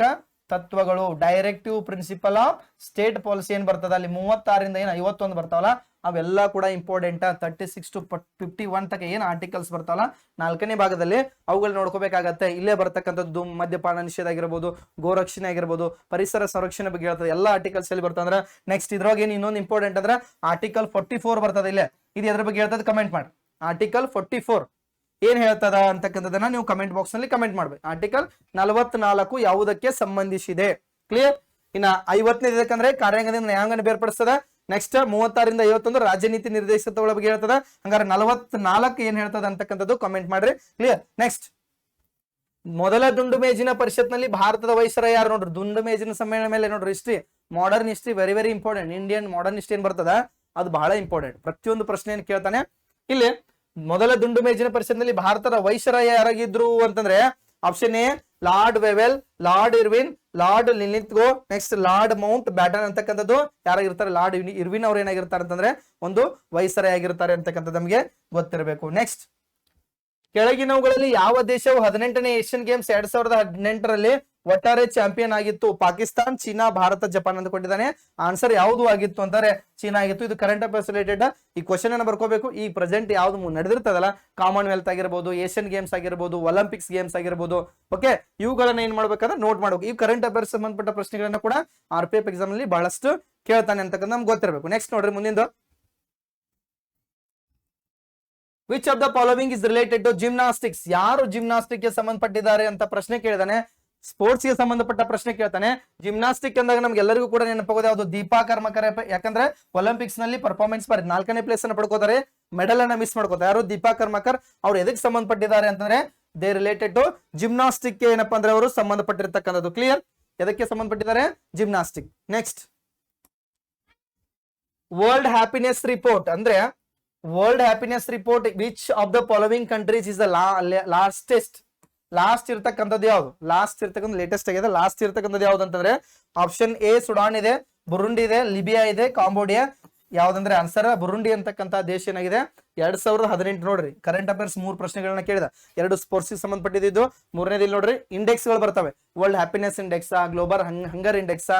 ತತ್ವಗಳು directive principle of state policy ಏನ್ ಬರ್ತದ? ಅಲ್ಲಿ ಮೂವತ್ತಾರಿಂದ ಏನು ಐವತ್ತೊಂದು ಬರ್ತಾವಲ್ಲ? ಅವೆಲ್ಲ ಕೂಡ important thirty six to fifty one ತಕ ಏನ್ ಆರ್ಟಿಕಲ್ಸ್ ಬರ್ತಾವಲ್ಲ? ನಾಲ್ಕನೇ ಭಾಗದಲ್ಲಿ ಅವುಗಳು ನೋಡ್ಕೋಬೇಕಾಗತ್ತೆ. ಇಲ್ಲೇ ಬರ್ತಕ್ಕಂಥದ್ದು ಮದ್ಯಪಾನ ನಿಷೇಧ ಆಗಿರ್ಬೋದು, ಗೋರಕ್ಷಣೆ ಆಗಿರ್ಬೋದು, ಪರಿಸರ ಸಂರಕ್ಷಣೆ ಬಗ್ಗೆ ಹೇಳ್ತದೆ. ಎಲ್ಲ ಆರ್ಟಿಕಲ್ಸ್ ಎಲ್ಲಿ ಬರ್ತಂದ್ರೆ ನೆಕ್ಸ್ಟ್ ಇದ್ರೊಳಗೆ ಏನು ಇನ್ನೊಂದು ಇಂಪಾರ್ಟೆಂಟ್ ಅಂದ್ರೆ ಆರ್ಟಿಕಲ್ ಫೋರ್ಟಿ ಫೋರ್ ಬರ್ತದೆ ಇಲ್ಲೇ. ಇದು ಎದ್ರ ಬಗ್ಗೆ ಹೇಳ್ತದೆ? ಕಮೆಂಟ್ ಮಾಡಿ. ಆರ್ಟಿಕಲ್ ಫೋರ್ಟಿ ಫೋರ್ ಏನ್ ಹೇಳ್ತದ ಅಂತಕ್ಕಂಥದ್ದನ್ನ ನೀವು ಕಮೆಂಟ್ ಬಾಕ್ಸ್ನಲ್ಲಿ ಕಮೆಂಟ್ ಮಾಡ್ಬೇಕು. ಆರ್ಟಿಕಲ್ ನಲವತ್ನಾಲ್ಕು ಯಾವುದಕ್ಕೆ ಸಂಬಂಧಿಸಿದೆ? ಕ್ಲಿಯರ್ ಇನ್ನ ಐವತ್ತನೇ ಇದಕ್ಕಂದ್ರೆ ಕಾರ್ಯಾಂಗದಿಂದ ನ್ಯಾಯಾಂಗನ ಬೇರ್ಪಡಿಸ್ತದ. ನೆಕ್ಸ್ಟ್ ಮೂವತ್ತಾರಿಂದ ಐವತ್ತೊಂದು ರಾಜ್ಯ ನೀತಿ ನಿರ್ದೇಶಕಗಳ ಬಗ್ಗೆ ಹೇಳ್ತದ. ಹಂಗಾರೆ ನಲವತ್ನಾಲ್ಕು ಏನ್ ಹೇಳ್ತದ ಅಂತಕ್ಕಂಥದ್ದು ಕಮೆಂಟ್ ಮಾಡ್ರಿ. ಕ್ಲಿಯರ್ ನೆಕ್ಸ್ಟ್ ಮೊದಲ ದುಂಡು ಮೇಜಿನ ಪರಿಷತ್ನಲ್ಲಿ ಭಾರತದ ವಯಸ್ಸರ ಯಾರು ನೋಡ್ರಿ? ದುಂಡು ಮೇಜಿನ ಸಮ್ಮೇಳನ ಮೇಲೆ ನೋಡ್ರಿ history modern history very very important Indian modern history ಏನ್ ಬರ್ತದ? ಅದು ಬಹಳ ಇಂಪಾರ್ಟೆಂಟ್ ಪ್ರತಿಯೊಂದು ಪ್ರಶ್ನೆ ಏನ್ ಕೇಳ್ತಾನೆ. ಇಲ್ಲಿ ಮೊದಲ ದುಂಡು ಮೇಜಿನ ಪರಿಷತ್ನಲ್ಲಿ ಭಾರತದ ವೈಸರಾಯ ಯಾರಾಗಿದ್ರು ಅಂತಂದ್ರೆ option A Lord Wavell, Lord Irwin, Lord Linlithgow next Lord Mountbatten ಅಂತಕ್ಕಂಥದ್ದು ಯಾರಾಗಿರ್ತಾರೆ? ಲಾರ್ಡ್ ಇರ್ವಿ- ಇರ್ವಿನ್ ಅವ್ರು ಏನಾಗಿರ್ತಾರೆ ಅಂತಂದ್ರೆ ಒಂದು ವೈಸರಾಯ ಆಗಿರ್ತಾರೆ ಅಂತಕ್ಕಂಥದ್ದು ನಮಗೆ ಗೊತ್ತಿರಬೇಕು. ನೆಕ್ಸ್ಟ್ ಕೆಳಗಿನವುಗಳಲ್ಲಿ ಯಾವ ದೇಶವು ಹದಿನೆಂಟನೇ ಏಷ್ಯನ್ ಗೇಮ್ಸ್ ಎರಡ್ ಸಾವಿರದ ಹದಿನೆಂಟರಲ್ಲಿ ಒಟ್ಟಾರೆ ಚಾಂಪಿಯನ್ ಆಗಿತ್ತು ಪಾಕಿಸ್ತಾನ್, ಚೀನಾ, ಭಾರತ, ಜಪಾನ್ ಅಂತ ಕೊಟ್ಟಿದ್ದಾನೆ ಆನ್ಸರ್ ಯಾವುದು ಆಗಿತ್ತು ಅಂತಾರೆ ಚೀನಾ ಆಗಿತ್ತು. ಇದು ಕರೆಂಟ್ ಅಫೇರ್ಸ್ ರಿಲೇಟೆಡ್ ಈ ಕ್ವಶನ್ ಅನ್ನ ಬರ್ಕೋಬೇಕು. ಈ ಪ್ರೆಸೆಂಟ್ ಯಾವ್ದು ನಡೆದಿರ್ತದಲ್ಲ ಕಾಮನ್ವೆಲ್ತ್ ಆಗಿರ್ಬೋದು ಏಷ್ಯನ್ ಗೇಮ್ಸ್ ಆಗಿರ್ಬೋದು ಒಲಿಂಪಿಕ್ಸ್ ಗೇಮ್ಸ್ ಆಗಿರ್ಬೋದು. ಓಕೆ ಇವುಗಳನ್ನ ಏನ್ ಮಾಡ್ಬೇಕಂದ್ರೆ ನೋಟ್ ಮಾಡಬೇಕು. ಈ ಕರೆಂಟ್ ಅಫೇರ್ಸ್ ಸಂಬಂಧಪಟ್ಟ ಪ್ರಶ್ನೆಗಳನ್ನ ಕೂಡ ಆರ್ ಪಿ ಎಫ್ ಎಕ್ಸಾಮ್ ಅಲ್ಲಿ ಬಹಳಷ್ಟು ಕೇಳ್ತಾನೆ ಅಂತಕ್ಕಂಥ ನಮ್ಗೆ ಗೊತ್ತಿರಬೇಕು. ನೆಕ್ಸ್ಟ್ ನೋಡ್ರಿ ಮುಂದಿಂದು. Which of the following is related to gymnastics ಯಾರು ಜಿಮ್ನಾಸ್ಟಿಕ್ಗೆ ಸಂಬಂಧಪಟ್ಟಿದ್ದಾರೆ ಅಂತ ಪ್ರಶ್ನೆ ಕೇಳಿದಾನೆ. ಸ್ಪೋರ್ಟ್ಸ್ಗೆ ಸಂಬಂಧಪಟ್ಟ ಪ್ರಶ್ನೆ ಕೇಳ್ತಾನೆ. ಜಿಮ್ನಾಸ್ಟಿಕ್ ಅಂದಾಗ ನಮ್ಗೆ ಎಲ್ಲರಿಗೂ ಕೂಡ ನೆನಪಾಗೋದು ಯಾವುದು? ದೀಪಾ ಕರ್ಮಕರ ಯಾಕಂದ್ರೆ ಒಲಿಂಪಿಕ್ಸ್ನಲ್ಲಿ ಪರ್ಫಾರ್ಮೆನ್ಸ್ ಬರ್ ನಾಲ್ಕನೇ ಪ್ಲೇಸ್ ಅನ್ನ ಪಡ್ಕೋತಾರೆ. ಮೆಡಲ್ ಅನ್ನ ಮಿಸ್ ಮಾಡ್ಕೋತಾರೆ. ಯಾರು? ದೀಪಾ ಕರ್ಮಕರ್. ಅವ್ರು ಎದಕ್ಕೆ ಸಂಬಂಧಪಟ್ಟಿದ್ದಾರೆ ಅಂತಂದ್ರೆ ದೇ ರಿಲೇಟೆಡ್ ಟು ಜಿಮ್ನಾಸ್ಟಿಕ್ ಏನಪ್ಪಾ ಅಂದ್ರೆ ಅವರು ಸಂಬಂಧಪಟ್ಟಿರ್ತಕ್ಕಂಥದ್ದು. ಕ್ಲಿಯರ್ ಎದಕ್ಕೆ ಸಂಬಂಧಪಟ್ಟಿದ್ದಾರೆ? Gymnastic next world happiness report ಅಂದ್ರೆ world happiness report which of the following countries is the lastest last ಇರ್ತಕ್ಕಂಥದ್ದು ಯಾವ್ದು? ಲಾಸ್ಟ್ ಇರ್ತಕ್ಕಂಥ ಲೇಟೆಸ್ಟ್ ಆಗಿದೆ. ಲಾಸ್ಟ್ ಇರ್ತಕ್ಕಂಥದ್ದು ಯಾವ್ದು ಅಂತಂದ್ರೆ ಆಪ್ಷನ್ ಎ ಸುಡಾನ್ ಇದೆ ಬುರುಂಡಿ ಇದೆ ಲಿಬಿಯಾ ಇದೆ ಕಾಂಬೋಡಿಯಾ ಯಾವ್ದಂದ್ರೆ ಆನ್ಸರ್ ಬುರುಂಡಿ ಅಂತಕ್ಕಂಥ ದೇಶ ಏನಾಗಿದೆ? ಎರಡ್ ಸಾವಿರದ ಹದಿನೆಂಟು ನೋಡ್ರಿ. ಕರೆಂಟ್ ಅಫೇರ್ಸ್ ಮೂರು ಪ್ರಶ್ನೆಗಳನ್ನ ಕೇಳಿದ. ಎರಡು ಸ್ಪೋರ್ಟ್ಸ್ ಸಂಬಂಧಪಟ್ಟಿದ್ದು. ಮೂರನೇದಿಲ್ಲಿ ನೋಡ್ರಿ ಇಂಡೆಕ್ಸ್ಗಳು ಬರ್ತವೆ. World happiness index global hunger index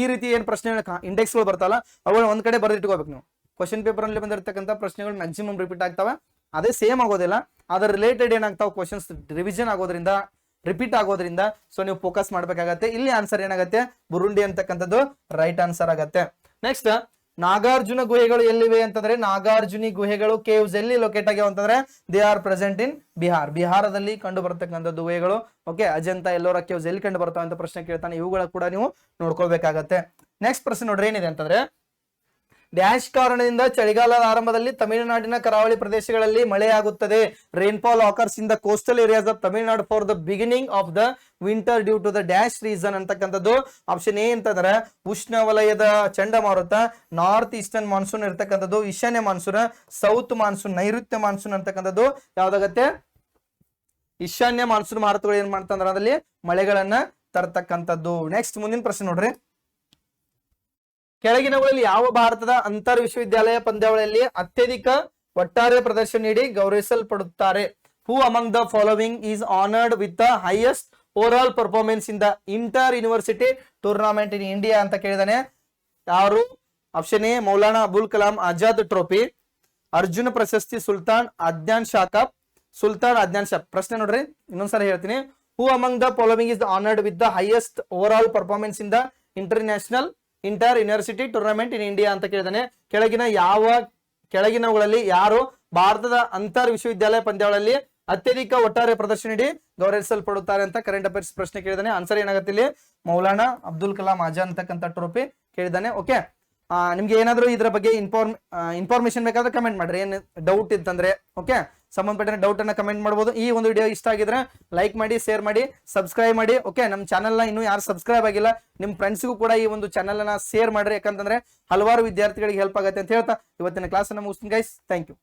ಈ ರೀತಿ ಏನ್ ಪ್ರಶ್ನೆ ಇಂಡೆಕ್ಸ್ಗಳು ಬರ್ತಾವಲ್ಲ, ಅವುಗಳನ್ನ ಒಂದ್ ಕಡೆ ಬರೆದಿಟ್ಕೋಬೇಕು ನೀವು. ಕ್ವಶನ್ ಪೇಪರ್ ಅಲ್ಲಿ ಬಂದಿರತಕ್ಕಂಥ ಪ್ರಶ್ನೆಗಳು ಮ್ಯಾಕ್ಸಿಮಮ್ ರಿಪೀಟ್ ಆಗ್ತಾವೆ. ಅದೇ ಸೇಮ್ ಆಗೋದಿಲ್ಲ. ಅದರ ರಿಲೇಟೆಡ್ ಏನಾಗ್ತಾವ ಕ್ವಶನ್ಸ್ ರಿವಿಷನ್ ಆಗೋದ್ರಿಂದ ರಿಪೀಟ್ ಆಗೋದ್ರಿಂದ ಸೊ ನೀವು ಫೋಕಸ್ ಮಾಡ್ಬೇಕಾಗತ್ತೆ. ಇಲ್ಲಿ ಆನ್ಸರ್ ಏನಾಗತ್ತೆ? ಬುರುಂಡಿ ಅಂತಕ್ಕಂಥದ್ದು ರೈಟ್ ಆನ್ಸರ್ ಆಗತ್ತೆ. ನೆಕ್ಸ್ಟ್ ನಾಗಾರ್ಜುನ ಗುಹೆಗಳು ಎಲ್ಲಿವೆ ಅಂತಂದ್ರೆ, ನಾಗಾರ್ಜುನಿ ಗುಹೆಗಳು ಕೇವ್ಸ್ ಎಲ್ಲಿ ಲೊಕೇಟ್ ಆಗ್ಯಾವ ಅಂತಂದ್ರೆ they are present in Bihar ಬಿಹಾರದಲ್ಲಿ ಕಂಡು ಬರ್ತಕ್ಕಂಥದ್ದು ಗುಹೆಗಳು. ಓಕೆ ಅಜಂತ ಎಲ್ಲೋರ ಕೇವ್ಸ್ ಎಲ್ಲಿ ಕಂಡು ಬರ್ತಾವ ಅಂತ ಪ್ರಶ್ನೆ ಕೇಳ್ತಾನೆ. ಇವುಗಳ ಕೂಡ ನೀವು ನೋಡ್ಕೋಬೇಕಾಗತ್ತೆ ನೆಕ್ಸ್ಟ್ ಪ್ರಶ್ನೆ ನೋಡ್ರಿ, ಏನಿದೆ ಅಂತಂದ್ರೆ ಡ್ಯಾಶ್ ಕಾರಣದಿಂದ ಚಳಿಗಾಲದ ಆರಂಭದಲ್ಲಿ ತಮಿಳುನಾಡಿನ ಕರಾವಳಿ ಪ್ರದೇಶಗಳಲ್ಲಿ ಮಳೆಯಾಗುತ್ತದೆ. Rainfall occurs in the coastal areas of Tamil Nadu for the beginning of the winter due to the dash reason ಅಂತಕ್ಕಂಥದ್ದು. ಆಪ್ಷನ್ ಎ ಅಂತಂದ್ರೆ ಉಷ್ಣವಲಯದ ಚಂಡಮಾರುತ ನಾರ್ತ್ ಈಸ್ಟರ್ನ್ ಮಾನ್ಸೂನ್ ಇರ್ತಕ್ಕಂಥದ್ದು, ಈಶಾನ್ಯ ಮಾನ್ಸೂನ್ ಸೌತ್ ಮಾನ್ಸೂನ್ ನೈಋತ್ಯ ಮಾನ್ಸೂನ್ ಅಂತಕ್ಕಂಥದ್ದು. ಯಾವ್ದಾಗತ್ತೆ? ಈಶಾನ್ಯ ಮಾನ್ಸೂನ್ ಮಾರುತಗಳು ಏನ್ ಮಾಡ್ತಂದ್ರೆ ಅದರಲ್ಲಿ ಮಳೆಗಳನ್ನ ತರ್ತಕ್ಕಂಥದ್ದು. ನೆಕ್ಸ್ಟ್ ಮುಂದಿನ ಪ್ರಶ್ನೆ ನೋಡ್ರಿ. ಕೆಳಗಿನವುಗಳಲ್ಲಿ ಯಾವ ಭಾರತದ ಅಂತರ್ ವಿಶ್ವವಿದ್ಯಾಲಯ ಪಂದ್ಯಾವಳಿಯಲ್ಲಿ ಅತ್ಯಧಿಕ ಒಟ್ಟಾರೆ ಪ್ರದರ್ಶನ ನೀಡಿ ಗೌರವಿಸಲ್ಪಡುತ್ತಾರೆ? Who among the following is honoured with the highest over all performance in the inter university tournament in India ಅಂತ ಕೇಳಿದಾನೆ. ಯಾರು? Option A Maulana Abul Kalam Azad trophy. Arjuna ಪ್ರಶಸ್ತಿ Sultan Azlan Shah cup. Sultan Azlan Shah ಪ್ರಶ್ನೆ ನೋಡ್ರಿ, ಇನ್ನೊಂದ್ಸಲ ಹೇಳ್ತೀನಿ. Who among the following is honoured with the highest over all performance in the international inter university tournament in India ಅಂತ ಕೇಳಿದಾನೆ. ಕೆಳಗಿನ ಯಾವ, ಕೆಳಗಿನವುಗಳಲ್ಲಿ ಯಾರು ಭಾರತದ ಅಂತರ್ ವಿಶ್ವವಿದ್ಯಾಲಯ ಪಂದ್ಯಾವಳಿಯಲ್ಲಿ ಅತ್ಯಧಿಕ ಒಟ್ಟಾರೆ ಪ್ರದರ್ಶನ ನೀಡಿ ಗೌರವಿಸಲ್ಪಡುತ್ತಾರೆ ಅಂತ ಕರೆಂಟ್ ಅಫೇರ್ಸ್ ಪ್ರಶ್ನೆ ಕೇಳಿದಾನೆ. ಆನ್ಸರ್ ಏನಾಗುತ್ತೆ ಇಲ್ಲಿ? ಮೌಲಾನಾ ಅಬ್ದುಲ್ ಕಲಾಂ ಆಜಾ ಅಂತಕ್ಕಂಥ ಟ್ರೋಫಿ ಕೇಳಿದಾನೆ. ಓಕೆ ನಿಮ್ಗೆ ಏನಾದರೂ ಇದರ ಬಗ್ಗೆ ಇನ್ಫಾರ್ಮ್ ಇನ್ಫಾರ್ಮೇಶನ್ ಬೇಕಾದ್ರೆ ಕಮೆಂಟ್ ಮಾಡ್ರಿ. ಏನು ಡೌಟ್ ಇತ್ತಂದ್ರೆ. ಓಕೆ ಸಂಬಂಧಪಟ್ಟ ಡೌಟ್ ಅನ್ನ ಕಮೆಂಟ್ ಮಾಡಬಹುದು ಈ ಒಂದು ವಿಡಿಯೋ ಇಷ್ಟ ಆಗಿದ್ರೆ ಲೈಕ್ ಮಾಡಿ ಶೇರ್ ಮಾಡಿ ಸಬ್ಸ್ಕ್ರೈಬ್ ಮಾಡಿ. ಓಕೆ ನಮ್ಮ ಚಾನಲ್ನ ಇನ್ನೂ ಯಾರು ಸಬ್ಸ್ಕ್ರೈಬ್ ಆಗಿಲ್ಲ, ನಿಮ್ ಫ್ರೆಂಡ್ಸ್ಗೂ ಕೂಡ ಈ ಒಂದು ಚಾನಲ್ ಶೇರ್ ಮಾಡ್ರಿ. ಯಾಕಂತಂದ್ರೆ ಹಲವಾರು ವಿದ್ಯಾರ್ಥಿಗಳಿಗೆ ಹೆಲ್ಪ್ ಆಗುತ್ತೆ ಅಂತ ಹೇಳ್ತಾ ಇವತ್ತಿನ ಕ್ಲಾಸ್ ಮುಗಿಸ್ತೀನಿ ಗೈಸ್ ಥ್ಯಾಂಕ್ ಯು